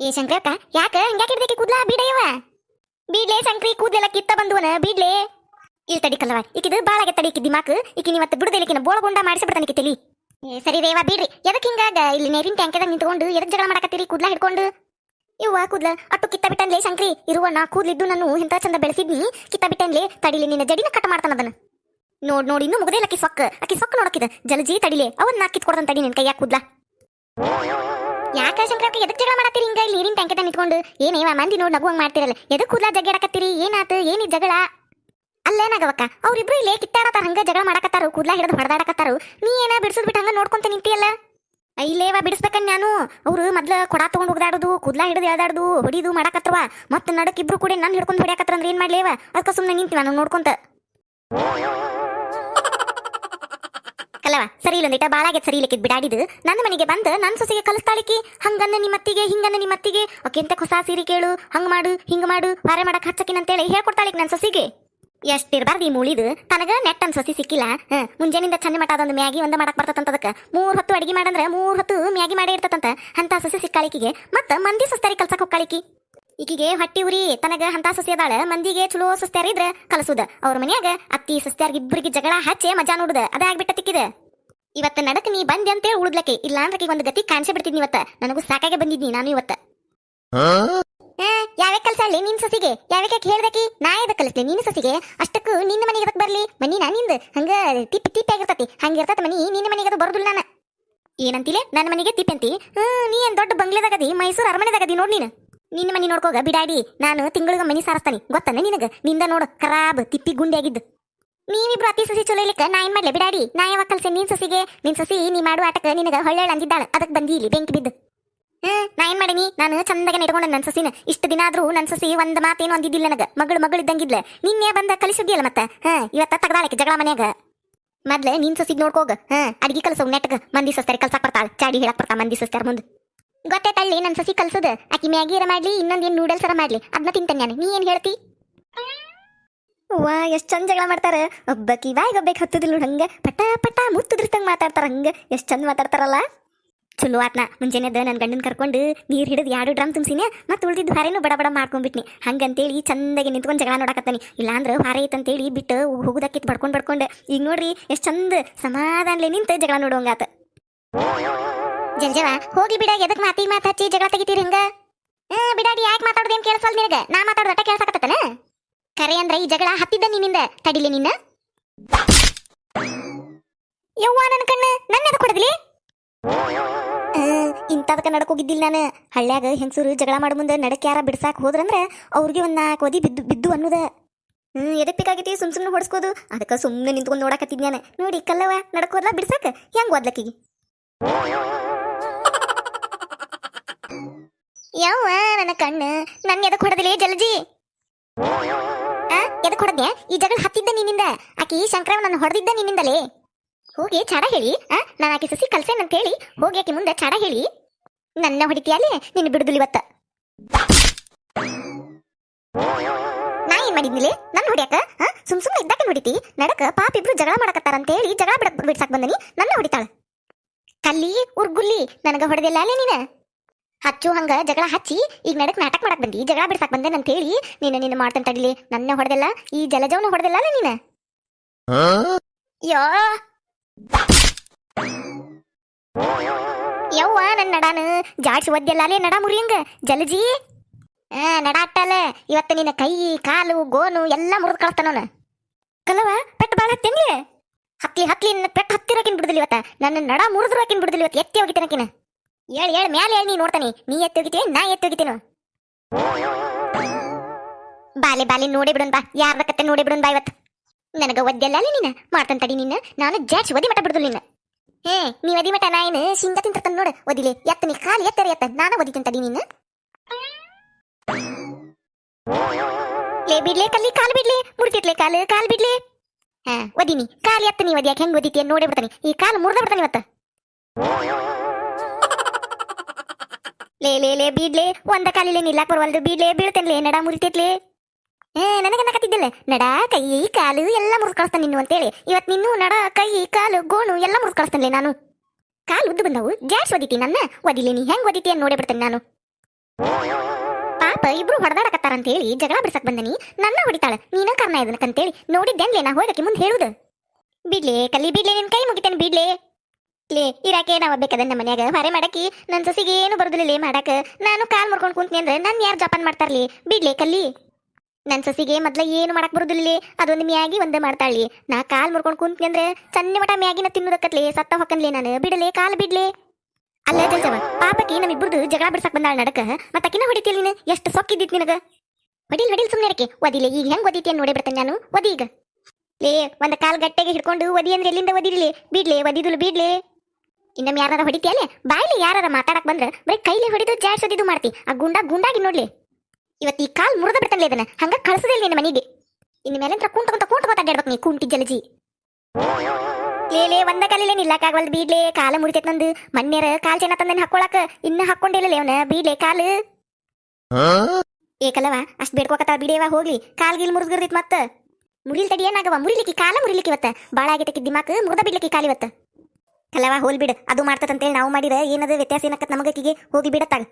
ಏ, ಶಂಕ್ರಿ ಅಕ್ಕ, ಯಾಕ? ಹಿಂಗ್ಯಾಕೆ ಹಿಡ್ದಕ್ಕೆ ಕೂದಲ ಬೀಡಯ್ಯವ ಬೀಡ್ಲೆ ಶಂಕ್ರಿ ಕೂದಲೆಲ್ಲ ಕಿತ್ತ ಬಂದುವನ, ಬೀಡ್ಲೆ? ಇಲ್ಲಿ ತಡಿ ಕಲ್ಲವ ಈಕಿದು ಬಾಳ ಆಗತ್ತೆ ತಡಿ ಈಕಿ ದಿಮಾಕ್. ಈಕಿ ನೀವತ್ತು ಬಿಡುದಿಲ್ಲ ಬೋಳಗುಂಡ ಮಾಡಿಸಿ ಬಿಡ್ತಾನೆ ಈಕಿ ತಲಿ. ಏ, ಸರಿ ರೇವಾ, ಬಿಡ್ರಿ. ಎದಕ್ಕೆ ಹಿಂಗಾಗ ಇಲ್ಲಿ ನೀರಿನ ಟ್ಯಾಂಕದಾಗ ನಿಂತ್ಕೊಂಡು ಎದಕ್ ಜಗಳ ಮಾಡಕತ್ತೀರಿ? ಕೂದ್ಲ ಹಿಡ್ಕೊಂಡು? ಇವ್ವ ಕೂದ್ಲ. ಅಟ್ಟು ಕಿತ್ತ ಬಿಟ್ಟನ್ಲೇ ಶಂಕ್ರಿ ಇರುವ ನಾ ಕೂದ್ಲಿದ್ದು ನಾನು ಇಂಥ ಚಂದ ಬೆಳೆಸಿದ್ನಿ. ಕಿತ್ತ ಬಿಟ್ಟನ್ಲೇ ತಡಿಲಿ, ನಿನ್ನ ಜಡಿನ ಕಟ್ ಮಾಡ್ತಾನ ಅದನ್ನ. ನೋಡ್, ನೋಡಿ, ಇನ್ನು ಮುಗದೇ ಅಕ್ಕಿ ಸೊಕ್ಕ. ಅಕ್ಕಿ ಸೊಕ್ಕ ನೋಡಕ್ಕಿದ ಜಲಜಿ ತಡಿಲೆ. ಅವನ್ನ ನಾ ಕಿತ್ಕೊಡ್ತಾನ ತಡಿ ನಿನ್ ಕೈಯಾಗ ಕೂದ್ಲ. ಯಾಕ ಶಂಕರಕ್ಕೆ ಎದಕ್ ಜಗಳ ಮಾಡತ್ತೀರಿ? ಹಿಂಗ ಇಲ್ಲಿ ನೀರಿನ ಟ್ಯಾಂಕದಾಗ ನಿಂತ್ಕೊಂಡು. ಏನೇವ ಮಂದಿ ನೋಡಿ ನಗುವಂಗ್ ಮಾಡ್ತಿರಲ್ಲ. ಎದಕ್ ಕೂದ್ಲ ಜಗ್ಗಾಡಕತ್ತೀರಿ ಏನಾತು? ಏನಿ ಜಗಳ? ಅಲ್ಲೇನಾಗವಕ್ಕ ಅವ್ರಿಬ್ರು ಇಲ್ಲೇ ಕಿತ್ತಾಡತಾರ ಹಂಗ ಜಗಳ ಮಾಡಕತ್ತಾರು, ಕೂದ್ಲ ಹಿಡಿದು ಹೊಡೆದಾಡಕತ್ತಾರು. ನೀ ಏನ ಬಿಡಿಸೋದ್ ಬಿಟ್ಟು ಹಂಗ ನೋಡ್ಕೊಂತ ನಿಂತಿಯಲ್ಲ? ಇಲ್ಲೇವ ಬಿಡಿಸ್ಬೇಕನ್ ನಾನು. ಅವರು ಮೊದ್ಲ ಕೊಡ ತಗೊಂಡು ಹೋಗ್ದಾಡುದು, ಕೂದ್ಲ ಹಿಡಿದು ಎಳ್ದಾಡುದು, ಹೊಡಿದು ಮಾಡಕತ್ತವ ಮತ್ತೆ ನಡಕ್ ಇಬ್ರು ಕೂಡ ನಾನು ಹಿಡ್ಕೊಂಡು ಹೊಡ್ಯಾಕತ್ರ ಅಂದ್ರೆ ಏನ್ ಮಾಡ್ಲೇವ ಅದಕ್ಕ ಸುಮ್ಮನೆ ನಿಂತಿವ ನಾನು ನೋಡ್ಕೊಂತ. ಕಲವ ಸರಿ ಇಲ್ಲೊಂದಿಟ ಬಾಳಾಗೆ ಸರಿ ಇಲ್ಲಕ್ಕೆ ಬಿಡಾಡಿದು. ನನ್ನ ಮನೆಗೆ ಬಂದು ನನ್ನ ಸೊಸೆಗೆ ಕಲಿಸ್ತಾಳಿಕಿ. ಹಂಗನ್ನ ನಿಮ್ಮತ್ತಿಗೆ, ಹಿಂಗನ್ನ ನಿಮ್ಮತ್ತಿಗೆ. ಅಕ್ಕಿಂತ ಹೊಸ ಸೀರೆ ಕೇಳು. ಹಂಗ ಮಾಡು, ಹಿಂಗ ಮಾಡು. ವಾರೆ ಮಾಡಕ್ ಹಚ್ಚಕಿನ ಅಂತೇಳಿ ಹೇಳ್ಕೊಡ್ತಾಳಿಕ್ ನನ್ನ ಸೊಸಿಗೆ. ಎಷ್ಟಿರ್ಬಾರ್ದು ಈ ಮೂಳಿದು? ತನಗ ನೆಟ್ ಸೊಸಿ ಸಿಕ್ಕಿಲ್ಲ. ಮುಂಜಾನಿಂದ ಚಂದ ಮಟ ಅದೊಂದು ಮ್ಯಾಗಿ ಒಂದ ಮಾಡಕ್ ಬರ್ತದಂತ ಅದಕ್ಕೆ. ಮೂರ್ ಹೊತ್ತು ಅಡಿಗೆ ಮಾಡಂದ್ರೆ ಮೂರ್ ಹೊತ್ತು ಮ್ಯಾಗಿ ಮಾಡೇ ಇರ್ತದಂತ ಅಂತ ಸೊಸಿ ಸಿಕ್ಕಾಳಿಕಿಗೆ. ಮತ್ತ ಮಂದಿ ಸೊಸ್ತಾರಿ ಕಲ್ಸಕ್ ಹೋಗ್ಕಾಳಿಕಿ. ಈಕಿಗೆ ಹೊಟ್ಟಿ ಉರಿ ತನಗ ಅಂತ ಸಸ್ಯದಾಳ ಮಂದಿಗೆ ಚಲೋ ಸೊಸ್ತ್ಯಾರ ಇದ್ರ ಕಲಸುದ. ಅವ್ರ ಮನ್ಯಾಗ ಅತ್ತಿ ಸೊಸ್ತ್ಯಾರ್ಗ ಇಬ್ಬರಿಗೆ ಜಗಳ ಹಚ್ಚೆ ಮಜಾ ನೋಡುದ. ಅದೇ ಆಗ್ಬಿಟ್ಟ ತಿಕ್ಕಿದ ಇವತ್ತ ನಡಕ ನೀ ಬಂದೆ ಅಂತ ಉಳಿದ್ಲಕ್ಕೆ ಇಲ್ಲ ಅಂದ್ರೆ ಒಂದು ಗತಿ ಕಾಣಿಸಿ ಬಿಡ್ತಿದ್ನಿ ಇವತ್ತ. ನನಗೂ ಸಾಕಾಗೆ ಬಂದಿದ್ನಿ ನಾನು ಇವತ್ತ. ಯಾವ್ಯಾವ ಅಲ್ಲಿ ನಿನ್ ಸೊಸಿಗೆ? ಯಾವ್ಯಾಕ ಹೇಳ್ದಕಿ? ನಾ ಎದಕ್ ಕಲಿಸ್ಲಿ? ನಿನ್ನ ಸಸಿಗೆ? ಅಷ್ಟಕ್ಕೂ ನಿನ್ನ ಮನೆಗೆ ಎದಕ್ ಬರ್ಲಿ? ಮನಿ ನಾ ನಿಂದ? ಹಂಗ ತಿಪ್ಪಿ ತಿಪ್ಪಿ ಆಗಿರ್ತತಿ ಹಂಗಿರ್ತತ ಮನಿ ನಿನ್ನ ಮನೆಗೆ ಅದು ಬರುದಿಲ್ಲ ನಾನು. ಏನಂತಿಲೆ? ನನ್ನ ಮನೆಗೆ ತಿಪ್ಪಿ ಅಂತಿ ಹ್ಮ್ ನೀ ಏನ್ ದೊಡ್ಡ ಬಂಗ್ಲೆದಾಗದಿ ಮೈಸೂರು ಅರಮನೆದಾಗದಿ ನೋಡ್ ನೀನು. ನಿನ್ನ ಮನಿ ನೋಡ್ಕೋಗ, ಬಿಡಾಡಿ. ನಾನು ತಿಂಗಳಿಗೆ ಮನಿ ಸಾರಿಸ್ತಾನೆ. ಗೊತ್ತಾನೆ ನಿನಗ? ನಿಂದ ನೋಡು ಖರಾಬ್ ತಿಪ್ಪಿ ಗುಂಡಿ ಆಗಿದ್ದು ನೀವಿಬ್ರು ಅತಿ ಸಸಿ ಚಲೋ ಇಲ್ಲಿಕ್ಕ ನಾ ಏನ್ ಮಾಡ್ಲೆ? ಬಿಡಾಡಿ. ನಾ ಯಾವ ಕಲ್ಸೆ? ನಿನ್ ಸಸಿಗೆ? ನಿನ್ ಸಸಿ ನೀ ಮಾಡು ಆಟಕ್ಕೆ. ನಿನಗ ಹೊಳ್ಳೆ ಅಂದಿದ್ದಾಳ. ಅದಕ್ ಬಂದಿ ಇಲ್ಲಿ ಬೆಂಕಿ ಬಿದ್ದು. ಹ್ಮ್ ನಾ ಏನ್ ಮಾಡೀನಿ? ನಾನು ಚಂದಗೆ ಇಟ್ಕೊಂಡೆ ನನ್ನ ಸಸಿನ. ಇಷ್ಟು ದಿನ ಆದ್ರೂ ನನ್ನ ಸಸಿ ಒಂದ್ ಮಾತೇನು ಅಂದಿದ್ದಿಲ್ಲ ನನಗ. ಮಗಳು ಮಗಳು ಇದ್ದಂಗಿದ್ಲ. ನಿನ್ನೆ ಬಂದ ಕಲಿಸಿದ್ಯಲ್ಲ ಮತ್ತ? ಹಾ, ಇವತ್ತ ತಗದಾಳಕ್ಕೆ ಜಗಳ ಮನ್ಯಾಗ. ಮೊದ್ಲೆ ನಿನ್ ಸೊಸಿಗ್ ನೋಡ್ಕೋಗ. ಹ, ಅಡಿಗೆ ಕಲ್ಸೋ ನೆಟ್ಗ ಮಂದಿ ಸೊಸ್ತಾರಿ ಕಲ್ಸಕ್ ಬರ್ತಾಳ. ಚಾಡಿ ಹೇಳಕ್ ಬರ್ತಾ ಮಂದಿ ಸಸ್ತಾರ ಮುಂದೆ. ಗೊತ್ತೈತಳ್ಳಿ ನನ್ನ ಸಸಿ ಕಲ್ಸೋದು. ಆಕಿ ಮ್ಯಾಗಿರ ಮಾಡ್ಲಿ, ಇನ್ನೊಂದು ಏನ್ ನೂಡಲ್ಸ್ ಅರ ಮಾಡ್ಲಿ. ಅದನ್ನ ತಿಂತಾನೆ ನಾನು. ನೀ ಏನು ಹೇಳ್ತಿ? ವಾ, ಎಷ್ಟು ಚಂದ ಜಗಳ ಮಾಡ್ತಾರ. ಒಬ್ಬಕಿ ಬಾಯಿಗೆ ಒಬ್ಬಕ್ಕೆ ಹತ್ತದಿಲ್ಲ ನೋಡಿ ಹಂಗ. ಪಟ ಪಟ ಮುತ್ತುದ್ರತಂಗ ಮಾತಾಡ್ತಾರ ಹಂಗ. ಎಷ್ಟು ಚಂದ ಮಾತಾಡ್ತಾರಲ್ಲ. ಚಲೋ ಆತ್ನ. ಮುಂಜಾನೆ ಎದ್ದ ನನ್ನ ಗಂಡನ ಕರ್ಕೊಂಡು ನೀರು ಹಿಡಿದು ಎರಡು ಡ್ರಮ್ ತುಂಬಿಸಿನಿ. ಮತ್ತೆ ಉಳಿದಿದ್ದು ಹಾರೇನು ಬಡ ಬಡ ಮಾಡ್ಕೊಂಡ್ಬಿಟ್ನಿ ಹಂಗಂತೇಳಿ ಚಂದಾಗಿ ನಿಂತ್ಕೊಂಡು ಜಗಳ ನೋಡಕತ್ತಾನಿ. ಇಲ್ಲಾಂದ್ರೆ ಹಾರೆ ಐತಂತೇಳಿ ಬಿಟ್ಟು ಹೋಗುದಕ್ಕಿತ್ತು ಬಡ್ಕೊಂಡು ಬಡ್ಕೊಂಡು. ಈಗ ನೋಡ್ರಿ, ಎಷ್ಟು ಚಂದ ಸಮಾಧಾನಲೆ ನಿಂತ ಜಗಳ ನೋಡೋಂಗಾತ ಜಲ್ಜವ ಹೋಗಿ ಬಿಡ, ಎದಕ್ ಮಾತಿ ಮಾತ ಹಚ್ಚಿ ಜಗಳ ತೆಗಿತೀರಿ ಹಿಂಗ? ಬಿಡಾಡಿ, ಯಾಕೆ ಮಾತಾಡೋದೇನ್ ಕೇಳಿಸಲ್ ನಿನಗ? ನಾ ಮಾತಾಡೋದಟ ಕೇಳ್ಸಕತ್ತನ ಕರೆ ಅಂದ್ರೆ ಈ ಜಗಳ ಹತ್ತಿದ್ದ ನಿನ್ನಿಂದ, ತಡಿಲಿ ನಿನ್ನ ಯವ್ವ ನನ್ನ ಕಣ್ಣು ನನ್ನ ಎದಕ್ ಹೊಡೆದ್ಲಿ? ಇಂಥದಕ್ಕೆ ನಡಕ್ ಹೋಗಿದ್ದಿಲ್ಲ ನಾನು. ಹಳ್ಳ್ಯಾಗ ಹೆಂಗಸರು ಜಗಳ ಮಾಡೋ ಮುಂದೆ ನಡಕ್ ಯಾರ ಬಿಡ್ಸಾಕ್ ಹೋದ್ರಂದ್ರೆ ಅವ್ರಿಗೆ ಒಂದ್ ನಾಲ್ಕು ಓದಿ ಬಿದ್ದು ಬಿದ್ದು ಅನ್ನೋದ. ಹ್ಮ್, ಎದಕ್ ಬೇಕಾಗೈತಿ ಸುಮ್ ಸುಮ್ನೆ ಹೊಡ್ಸ್ಕೋದು? ಅದಕ್ಕೆ ಸುಮ್ಮನೆ ನಿಂತ್ಕೊಂಡು ನೋಡಕತ್ತಿದ್ ನಾನು ನೋಡಿ ಕಲ್ಲವ ನಡ್ಕೋದ್ಲ ಬಿಡ್ಸಾಕ? ಹೆಂಗ್ ಓದ್ಲಕ್ಕಿಗೆ ಯವ್ವ, ನನ್ನ ಕಣ್ಣು. ನನ್ನ ಎದಕ್ ಹೊಡೆದಿಲ್ಲ ಜಲಜಿ? ಎದಕ್ ಹೊಡೆದ್ಯಾ? ಈ ಜಗಳ ಹತ್ತಿದ್ದ ನಿನ್ನಿಂದ? ಆಕಿ ಶಂಕರ ನನ್ನ ಹೊಡೆದಿದ್ದ ನಿನ್ನಿಂದಲೇ? ಹೋಗಿ ಚಾಡ ಹೇಳಿ, ಆ? ನಾನು ಆಕೆ ಸಸಿ ಕಲ್ಸೇನ್ ಅಂತ ಹೇಳಿ, ಹೋಗಿ ಆಕೆ ಮುಂದೆ ಚಾಡ ಹೇಳಿ. ನನ್ನ ಹೊಡಿತೀಯಲ್ಲೇ ನಿನ್ನ ಬಿಡುದಿಲ್ಲ ಇವತ್ತ? ನಾ ಏನ್ ಮಾಡಿದ್ನಿಲೆ? ನನ್ನ ಹೊಡಿಯಾಕ? ಸುಮ್ ಸುಮ್ಮನೆ ಇದ್ದಾಕ ಹೊಡಿತಿ? ನಡಕ ಪಾಪ ಇಬ್ರು ಜಗಳ ಮಾಡಕತ್ತಾರ ಅಂತ ಹೇಳಿ ಜಗಳ ಬಿಡಕ್ ಬಿಡ್ಸಾಕ್ ಬಂದನಿ, ನನ್ನ ಹೊಡಿತಾಳ. ಕಲ್ಲಿ, ಉರ್ಗುಲ್ಲಿ, ನನಗ ಹೊಡೆದಿಲ್ಲ ಅಲ್ಲೇ ನೀನ? ಹಚ್ಚು ಹಂಗ ಜಗಳ ಹಚ್ಚಿ ಈಗ ನಡಕ್ ನಾಟಕ ಮಾಡಕ್ ಬಂದಿ ಜಗಳ ಬಿಡ್ಸಕ್ ಬಂದೆ ಅಂತ ಹೇಳಿ ನೀನು ನಿನ್ನ ಮಾಡ್ತಂತ ತಡಿಲಿ ನನ್ನ ಹೊಡೆದಲ್ಲ ಈ ಜಲಜವನ ಹೊಡೆದಿಲ್ಲ ಅಲ್ಲ ನೀನ? ಯೋ ಯವ್ವ! ನನ್ನ ನಡಾನ ಜಾಡ್ಸಿ ಒದ್ದೆಲ್ಲ ನಡಾ ಮುರಿಯಂಗ ಜಲಜಿ? ಆ ನಡ ಅಟ್ಟಲ್ಲ ಇವತ್ತು ನಿನ್ನ ಕೈ ಕಾಲು ಗೋನು ಎಲ್ಲ ಮುರಿದು ಕಳಿಸ್ತಾನವನ ಕಲವ ಪೆಟ್ಟು ಬಾಳ ಹತ್ತೇನ್ಲಿ ಹತ್ಲಿ ಹತ್ಲಿ ಪೆಟ್ಟು ಹತ್ತಿರಕಿನ್ ಬಿಡುದಿಲ್ಲ ಇವತ್ತ ನನ್ನ ನಡ ಮುರಿದ್ರಕಿನ್ ಬಿಡುದಿಲ್ಲ ಇವತ್ತು ಎತ್ತಿ ಹೋಗಿತೇನಕಿನ ಹೇಳ್, ಹೇಳಿ, ಮ್ಯಾಲೆ ಹೇಳಿ ನೀ ನೋಡ್ತಾನೆ. ನೀ ಎತ್ತಿ ಹೋಗಿತೀನಿ ನಾ ಎತ್ತೋಗಿತೀನು ಬಾಲೆ ಬಾಲೆ, ನೋಡಿ ಬಿಡೋನ್ ಬಾ. ಯಾರ ಕತ್ತೆ ನೋಡಿ ಬಿಡೋನ್ ಬಾ ಇವತ್ತು. ನನಗ ಒದ್ದೆಲ್ಲ ನೀನ? ಮಾಡ್ತಾನ ತಡಿ ನಿನ್ನ ನಾನು ಜಾಡ್ಸಿ ಒದಿ ಮಟ ಬಿಡುದಿಲ್ಲ ನಿನ್ನ. ಹೇ, ನೀ ಒದಿ ಮಟ ನಾ ಏನು ಶೇಂಗಾ ತಿಂತಿರ್ತಾನ ನೋಡು. ಒದಿಲಿ. ಎತ್ತ ನೀ ಎತ್ತರ, ಎತ್ತ. ನಾನು ಒದಿತೀನಿ ತಡಿ ನಿನ್ನ ಲೇ, ಬಿಡ್ಲೆ, ಕಲ್ಲಿ, ಕಾಲು ಬಿಡ್ಲೆ. ಮುಡ್ತಿತ್ಲೆ ಕಾಲು ಕಾಲು ಬಿಡ್ಲೆ. ಹಾ, ಒದಿನಿ. ಕಾಲು ಎತ್ತ ನೀ ಒದಿಯಾಕ ಹೆಂಗ್ ಒದಿತೀಯ? ನೋಡಿ ಬಿಡ್ತಾನೆ. ಈ ಕಾಲು ಮುರ್ದ ಬಿಡ್ತಾನೆ ಇವತ್ತ. ಲೇ ಲೇ ಲೇ, ಬೀಡ್ಲೆ, ಒಂದ ಕಾಲಿಲೆ ನಿಲ್ಲಾಕ್ ಬರವಲ್ದು ಬೀಡ್ಲೆ, ಬೀಳ್ತೇನ್ಲೆ, ನಡ ಮುರಿತೈತ್ಲೆ? ಏ, ನನಗೆ ನನಗನ್ನಕತ್ತಿದ್ದಿಲ್ಲ ನಡ, ಕೈ, ಕಾಲು, ಎಲ್ಲ ಮುರಿದು ಕಳಿಸ್ತಾನೆ ನಿನ್ನು ಅಂತೇಳಿ. ಇವತ್ತು ನಿನ್ನು ನಡ, ಕೈ, ಕಾಲು, ಗೋಣು, ಎಲ್ಲ ಮುರಿದು ನಾನು. ಕಾಲು ಉದ್ದು ಬಂದವು ಜ್ಯಾಸ್ ಒದಿತಿ ನನ್ನ. ಒದಿಲಿ ನೀ ಹೆಂಗ್ ಒದಿತಿ ಅಂತ ನೋಡೇ ಬಿಡ್ತೇನೆ ನಾನು. ಪಾಪ, ಇಬ್ರು ಅಂತ ಹೇಳಿ ಜಗಳ ಬಿಡ್ಸಕ್ ಬಂದನಿ. ನನ್ನ ಹೊಡಿತಾಳ, ನೀನ ಕರ್ನ ಇದನ್ನಕಂತೇಳಿ ನೋಡಿದ್ದೇನ್ಲೆ ನಾ ಹೋಗಕ್ಕೆ ಮುಂದೆ ಹೇಳುದು? ಬಿಡ್ಲೆ ಕಲಿ ಬಿಡ್ಲೆ, ನಿನ್ ಕೈ ಮುಗಿತೇನೆ ಬಿಡ್ಲೆ? ಲೇ ಇರಾಕೆ ನಾವ್ ಬೇಕದ ನಮ್ಮ ಮನ್ಯಾಗ? ಹೊರೆ ಮಾಡಕಿ ನನ್ ಸೊಸಿಗೆ ಏನು ಬರುದಿಲ್ಲ ಮಾಡಾಕ. ನಾನು ಕಾಲ್ ಮುರ್ಕೊಂಡ್ ಕುಂತ್ನಿ ಅಂದ್ರೆ ನನ್ ಯಾರು ಜಪಾನ್ ಮಾಡ್ತಾರ್ಲಿ ಬಿಡ್ಲೆ ಕಲ್ಲಿ. ನನ್ ಸೊಸಿಗೆ ಮೊದ್ಲ ಏನು ಮಾಡಕ್ ಬರುದಿಲ್ಲ ಅದೊಂದ್ ಮ್ಯಾಗಿ ಒಂದೇ ಮಾಡ್ತಾಳಿ ನಾ ಕಾಲ್ ಮುರ್ಕೊಂಡ್ ಕುಂತ್ನಿ ಅಂದ್ರೆ ಸಣ್ಣ ಮಟ ಮ್ಯಾಗಿನ ತಿನ್ನುದಕ್ಕತ್ಲೆ ಸತ್ತ ಹೊಕ್ಕನ್ಲಿ ನಾನು. ಬಿಡಲೆ ಕಾಲ್ ಬಿಡ್ಲೆ. ಅಲ್ಲ ಜಲ್ಜವ ಪಾಪಕಿ ನಮ್ಮಿಬ್ರದು ಜಗಳ ಬಿಡ್ಸಕ್ ಬಂದಾಳ ನಡಕ. ಮತ್ತಕಿನ ಹೊಡಿತೀಯ ನೀನು? ಎಷ್ಟು ಸೊಕ್ಕಿದ್ದಿತ್ ನಿನಗ? ಹೊಡಿಲ್ ಹೊಡಿಲ್ ಸುಮ್ನೆ ಇರಕ್ಕೆ. ಒದಿಲೆ ಈಗ ಹೆಂಗ್ ಒದಿತಿ ಅಂತ ನೋಡಿ ಬಿಡ್ತೇನೆ ನಾನು. ಒದಿ ಈಗ. ಲೇ, ಒಂದ್ ಕಾಲ್ ಗಟ್ಟೆಗೆ ಹಿಡ್ಕೊಂಡು ಒದಿ ಅಂದ್ರೆ ಎಲ್ಲಿಂದ ಒದಿರ್ಲಿ ಬಿಡ್ಲೆ ಒದಿದುಲು ಬಿಡ್ಲೆ. ಇನ್ನೊಮ್ಮೆ ಯಾರಾರ ಹೊಡಿತಿಯಲ್ಲೇ? ಬಾಯ್ಲಿ ಯಾರಾರ ಮಾತಾಡಕ್ ಬಂದ್ರೆ ಬರೀ ಕೈಲಿ ಹೊಡಿದು ಜಾಡ್ಸೋದಿದು ಮಾಡ್ತಿ. ಆ ಗುಂಡ ಗುಂಡಾಗಿ ನೋಡ್ಲಿ. ಇವತ್ತು ಈ ಕಾಲ್ ಮುರಿದ ಬಿಡ್ತಲ್ಲ ಇದನ್ನ. ಹಂಗ ಕಳ್ಸದಿಲ್ಲ ನಿನ್ನ ಮನೆಗೆ? ಇನ್ನು ಮೇಲೆ ಅಂತ ಕುಂಟ ಕುಂಟ ಕುಂಟ ಅಡ್ಡಾಡ್ಬೇಕು ನೀ, ಕುಂಟಿ ಜಲಜಿ. ಲೇಲೆ ಒಂದ ಕಾಲಿಲೆ ನಿಲ್ಲಕ್ಕಾಗವಲ್ದು ಬೀಡ್ಲೆ, ಕಾಲ ಮುರಿತೈತ್ ನಂದು. ಮನ್ಯರ ಕಾಲ್ ಚೆನ್ನ ತಂದನ್ ಹಾಕೊಳಕ, ಇನ್ನ ಹಾಕೊಂಡಿಲ್ಲ ಅವನ ಬೀಡ್ಲೆ ಕಾಲು. ಏಕಲವ ಅಷ್ಟ್ ಬೇಡ್ಕೋಕತ್ತಾವ ಬಿಡೇವ ಹೋಗ್ಲಿ. ಕಾಲ್ ಗಿಲ್ ಮುರಿದ್ಗಿರ್ದಿತ್ ಮತ್ತ. ಮುರಿಲ್ ತಡಿ ಏನಾಗವ? ಮುರಿಲಿಕ್ಕೆ ಕಾಲ ಮುರಿಲಿಕ್ಕೆ ಇವತ್ತ. ಬಾಳ ಆಗೈತೆ ದಿಮಾಕ್ ಮುರಿದ ಬಿಡ್ಲಿಕ್ಕೆ ಕಾಲ್ ಇವತ್ತ. ಕಲವ ಹೋಲ್ ಬಿಡು. ಅದು ಮಾಡ್ತದಂತೇಳಿ ನಾವು ಮಾಡಿರ ಏನದ ವ್ಯತ್ಯಾಸ ಏನಕ್ಕ ನಮಗಕ್ಕಿಗೆ ಹೋಗಿ ಬಿಡತ್ತಾಗ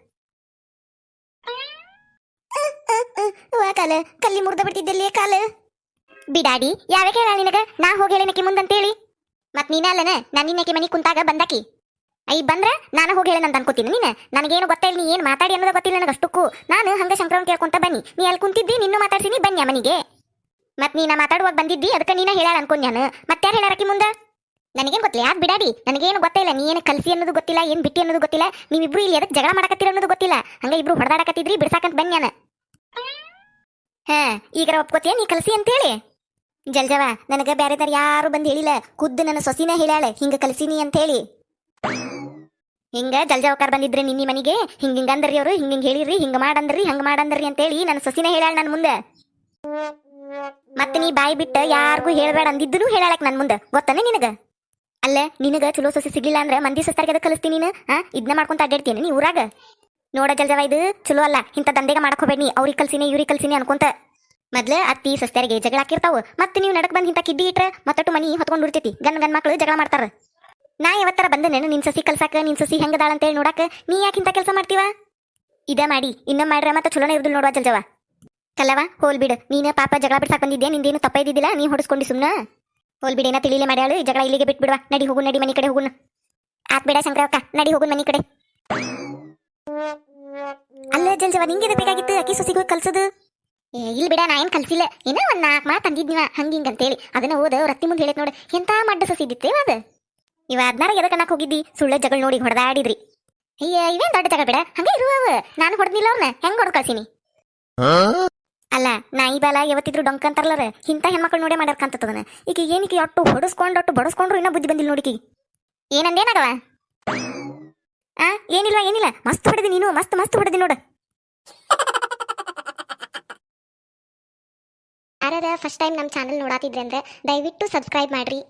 ಕಾಲ ಕಲ್ಲಿ ಮುರಿದ ಬಿಡ್ತಿದ್ದಲ್ಲಿ ಕಾಲ ಬಿಡಾಡಿ ಹೇಳ ನಿನಗ? ನಾ ಹೋಗಿ ಹೇಳಿನಕ್ಕೆ ಮುಂದಂತೇಳಿ. ಮತ್ ನೀನ ಅಲ್ಲನ? ನಾನು ನಿನ್ನಕ್ಕೆ ಮನಿ ಕುಂತಾಗ ಬಂದಾಕಿ. ಐ, ಬಂದ್ರ ನಾನು ಹೋಗಿ ಹೇಳನಂತ ಅನ್ಕೋತೀನಿ ನೀನ? ನನಗೇನು ಗೊತ್ತಿಲ್ಲ ನೀ ಏನು ಮಾತಾಡಿ ಅನ್ನೋದು ಗೊತ್ತಿಲ್ಲ ನನಗೆ ಅಷ್ಟಕ್ಕೂ. ನಾನು ಹಂಗ ಶಂಕರನ್ ಕೇಳ್ಕೊಂತ ಬನ್ನಿ. ನೀ ಅಲ್ಲಿ ಕುಂತಿದ್ದಿ, ನಿನ್ನೂ ಮಾತಾಡ್ಸಿನಿ, ಬನ್ನಿ ಮನಿಗೆ ಮತ್ ನೀನ ಮಾತಾಡುವಾಗ ಬಂದಿದ್ದಿ, ಅದಕ್ಕೆ ನೀನ ಹೇಳ ಅನ್ಕೊಂಡ್ ನಾನು. ಮತ್ತಾರು ಹೇಳಾರಕಿ ಮುಂದ? ನನಗೇನು ಗೊತ್ತಿಲ್ಲ? ಯಾಕೆ ಬಿಡಾಡಿ? ನನಗೇನು ಗೊತ್ತಿಲ್ಲ ನೀ ಏನು ಕಲ್ಸಿ ಅನ್ನೋದು ಗೊತ್ತಿಲ್ಲ, ಏನು ಬಿಟ್ಟಿ ಅನ್ನೋದು ಗೊತ್ತಿಲ್ಲ? ನೀವಿಬ್ರು ಇಲ್ಲಿ ಎದಕ್ಕೆ ಜಗಳ ಮಾಡಕತ್ತೀರ ಅನ್ನೋದು ಗೊತ್ತಿಲ್ಲ. ಹಂಗ ಇಬ್ರು ಹೊಡೆದಾಡಕತ್ತಿದ್ರಿ, ಬಿಡ್ಸಾಕಂತ ಬನ್ನಿ ನಾನು. ಹಾ, ಈಗ ಒಪ್ಕೋತೀಯ? ನೀ ಕಲ್ಸಿ ಅಂತೇಳಿ. ಜಲ್ಜವ ನನಗ ಬ್ಯಾರೆದಾರ ಯಾರು ಬಂದು ಹೇಳಿಲ್ಲ. ಖುದ್ದು ನನ್ನ ಸೊಸಿನ ಹೇಳ್ಯಾಳ. ಹಿಂಗ ಅಂತ ಹೇಳಿ ಹಿಂಗ ಜಲ್ಜಾವಕಾರ ಬಂದಿದ್ರೆ ನಿನ್ನಿ ಮನೆಗೆ. ಹಿಂಗ ಹಿಂಗ ಅಂದ್ರಿ ಅವರು, ಹಿಂಗ ಹಿಂಗ ಹೇಳಿರಿ, ಹಿಂಗ ಮಾಡಂದ್ರಿ, ಹಂಗ ಮಾಡಂದ್ರಿ ಅಂತೇಳಿ ನನ್ನ ಸೊಸಿನ ಹೇಳ್ಯಾಳ ನನ್ನ ಮುಂದೆ. ಮತ್ತೆ ನೀ ಬಾಯಿ ಬಿಟ್ಟು ಯಾರಿಗೂ ಹೇಳಬೇಡ ಅಂದಿದ್ದನು ಹೇಳಾಳಕ್ಕೆ ನನ್ನ ಮುಂದೆ. ಗೊತ್ತಾನೆ ನಿನಗ? ಅಲ್ಲ, ನಿನಗ ಚಲೋ ಸೊಸೆ ಸಿಗ್ಲಿಲ್ಲ ಅಂದ್ರೆ ಮಂದಿ ಸಸ್ತಾರಿಗೆ ಅದಕ್ಕೆ ಕಲಿಸ್ತೀನಿ ನೀನು? ಹಾ ಇದನ್ನ ಮಾಡ್ಕೊಂತ ಅಡ್ಡಾಡ್ತೀನಿ ನೀ ಊರಾಗ? ನೋಡ ಜಲ್ಜವ ಇದು, ಚಲೋ ಅಲ್ಲ. ಇಂಥ ದಂಧೆಗೆ ಮಾಡಕ್ ಹೋಗ್ಬೇಡಿ ಅವ್ರಿಗೆ ಕಲ್ಸಿನಿ, ಇವ್ರಿಗೆ ಕಲ್ಸಿನಿ ಅನ್ಕೊಂತ. ಮೊದ್ಲ ಅತ್ತಿ ಸೊಸ್ತಾರಿಗೆ ಜಗಳ ಹಾಕಿರ್ತಾವ. ಮತ್ತೆ ನೀವು ನಡಕ್ ಬಂದ್ ಇಂಥ ಕಿಡ್ಡಿ ಇಟ್ರೆ ಮತ್ತೊಟ್ಟು ಮನಿ ಹೊತ್ಕೊಂಡು ಬಿಡ್ತೈತಿ ಗನ್ ಗನ್ ಮಕ್ಳು ಜಗಳ ಮಾಡ್ತಾರ. ನಾ ಯಾವತ್ತರ ಬಂದನೇನು ನಿನ್ ಸಸಿ ಕಲ್ಸಾಕ, ನಿನ್ ಸಸಿ ಹೆಂಗದಾಳ ಅಂತೇಳಿ ನೋಡಾಕ ನೀ ಯಾಕೆ ಇಂಥ ಕೆಲಸ ಮಾಡ್ತೀವ? ಇದ ಮಾಡಿ ಇನ್ನ ಮಾಡ್ರ ಮತ್ತೆ ಚಲೋನೇ ಇರ್ದು ನೋಡುವ ಜಲ್ಜವ. ಕಲವ ಹೋಲ್ ಬಿಡು. ನೀನು ಪಾಪ ಜಗಳ ಬಿಡ್ಸಾಕ್ ಬಂದಿದ್ದೆ ನಿಂದೇನು ತಪ್ಪ ಇದ್ದಿದ್ದಿಲ್ಲ? ನೀ ಹೊಡಿಸ್ಕೊಂಡಿ ಸುಮ್ನ. ಹೋಲ್ ಬಿಡೇನ ತಿಳಿಲೆ ಮಾಡ್ಯಾಳು ಜಗಳ ಇಲ್ಲಿಗೆ ಬಿಟ್ಬಿಡುವ. ನಡಿ ಹೋಗು, ನಡಿ ಮನಿ ಕಡೆ ಹೋಗುನ್. ಆತ್ ಬೇಡ ನಡಿ ಹೋಗುನ್ ಮನಿ ಕಡೆ. ಅಲ್ಲ ಜಲ್ಜವ ನಿಂಗೆ ಬೇಕಾಗಿತ್ತು ಅಕ್ಕಿ ಸೊಸಿಗೂ ಕಲ್ಸದು? ಏ ಇಲ್ಲಿ ಬಿಡ, ನಾ ಏನು ಕಲ್ಸಿಲ್ಲ. ಏನೋ ಒಂದು ನಾಲ್ಕು ಮಾತು ತಂದಿದ್ನಿವ ಹಂಗೆ ಹಿಂಗ ಅಂತೇಳಿ. ಅದನ್ನ ಓದ ಅವ್ರ ಅತ್ತಿ ಮುಂದೆ ಹೇಳತ್ ನೋಡಿ ಎಂಥ ಮಡ್ಡ ಸೊಸಿ ಇದ್ದಿತ್ತೇವ ಅದು? ಇವ ಹದಿನಾರು ಎದಕ್ಕೆ ಅನ್ನಕ್ ಹೋಗಿದ್ದಿ? ಸುಳ್ಳ ಜಗಳ ನೋಡಿ ಹೊಡೆದಾಡಿದ್ರಿ. ಅಯ್ಯ, ಇವೇನು ದೊಡ್ಡ ಜಗಳ ಬಿಡ, ಹಂಗೆ ಇರುವವ. ನಾನು ಹೊಡೆದಿಲ್ಲ ಅವ್ರನ್ನ ಹೆಂಗ್ ಹೊಡೆದು ಕಳ್ಸಿನಿ. ಅಲ್ಲ ನಾಯಿ ಬಾಲ ಯಾವತ್ತಿದ್ರು ಡೊಂಕ್ ಅಂತಾರಲ್ಲರ? ಇಂಥ ಹೆಣ್ಮಕ್ಳು ನೋಡೇ ಮಾಡ್ಯಾರ್ಕಂತದನ ಈಗ ಏನಕ್ಕೆ ಒಟ್ಟು ಹೊಡಸ್ಕೊಂಡು ಒಟ್ಟು ಬಡಸ್ಕೊಂಡ್ರು ಇನ್ನೂ ಬುದ್ಧಿ ಬಂದಿಲ್ಲ ನೋಡಿಕಿ. ಏನಂದೇನಾಗವ ಆ, ಏನಿಲ್ಲ ಏನಿಲ್ಲ. ಮಸ್ತ್ ಹೊಡೆದಿ ನೀನು, ಮಸ್ತ್ ಮಸ್ತ್ ಹೊಡೆದಿ ನೋಡು. ಯಾರ ಫಸ್ಟ್ ಟೈಮ್ ನಮ್ಮ ಚಾನಲ್ ನೋಡಾತಿದ್ರೆ ಅಂದ್ರೆ ದಯವಿಟ್ಟು ಸಬ್ಸ್ಕ್ರೈಬ್ ಮಾಡ್ರಿ.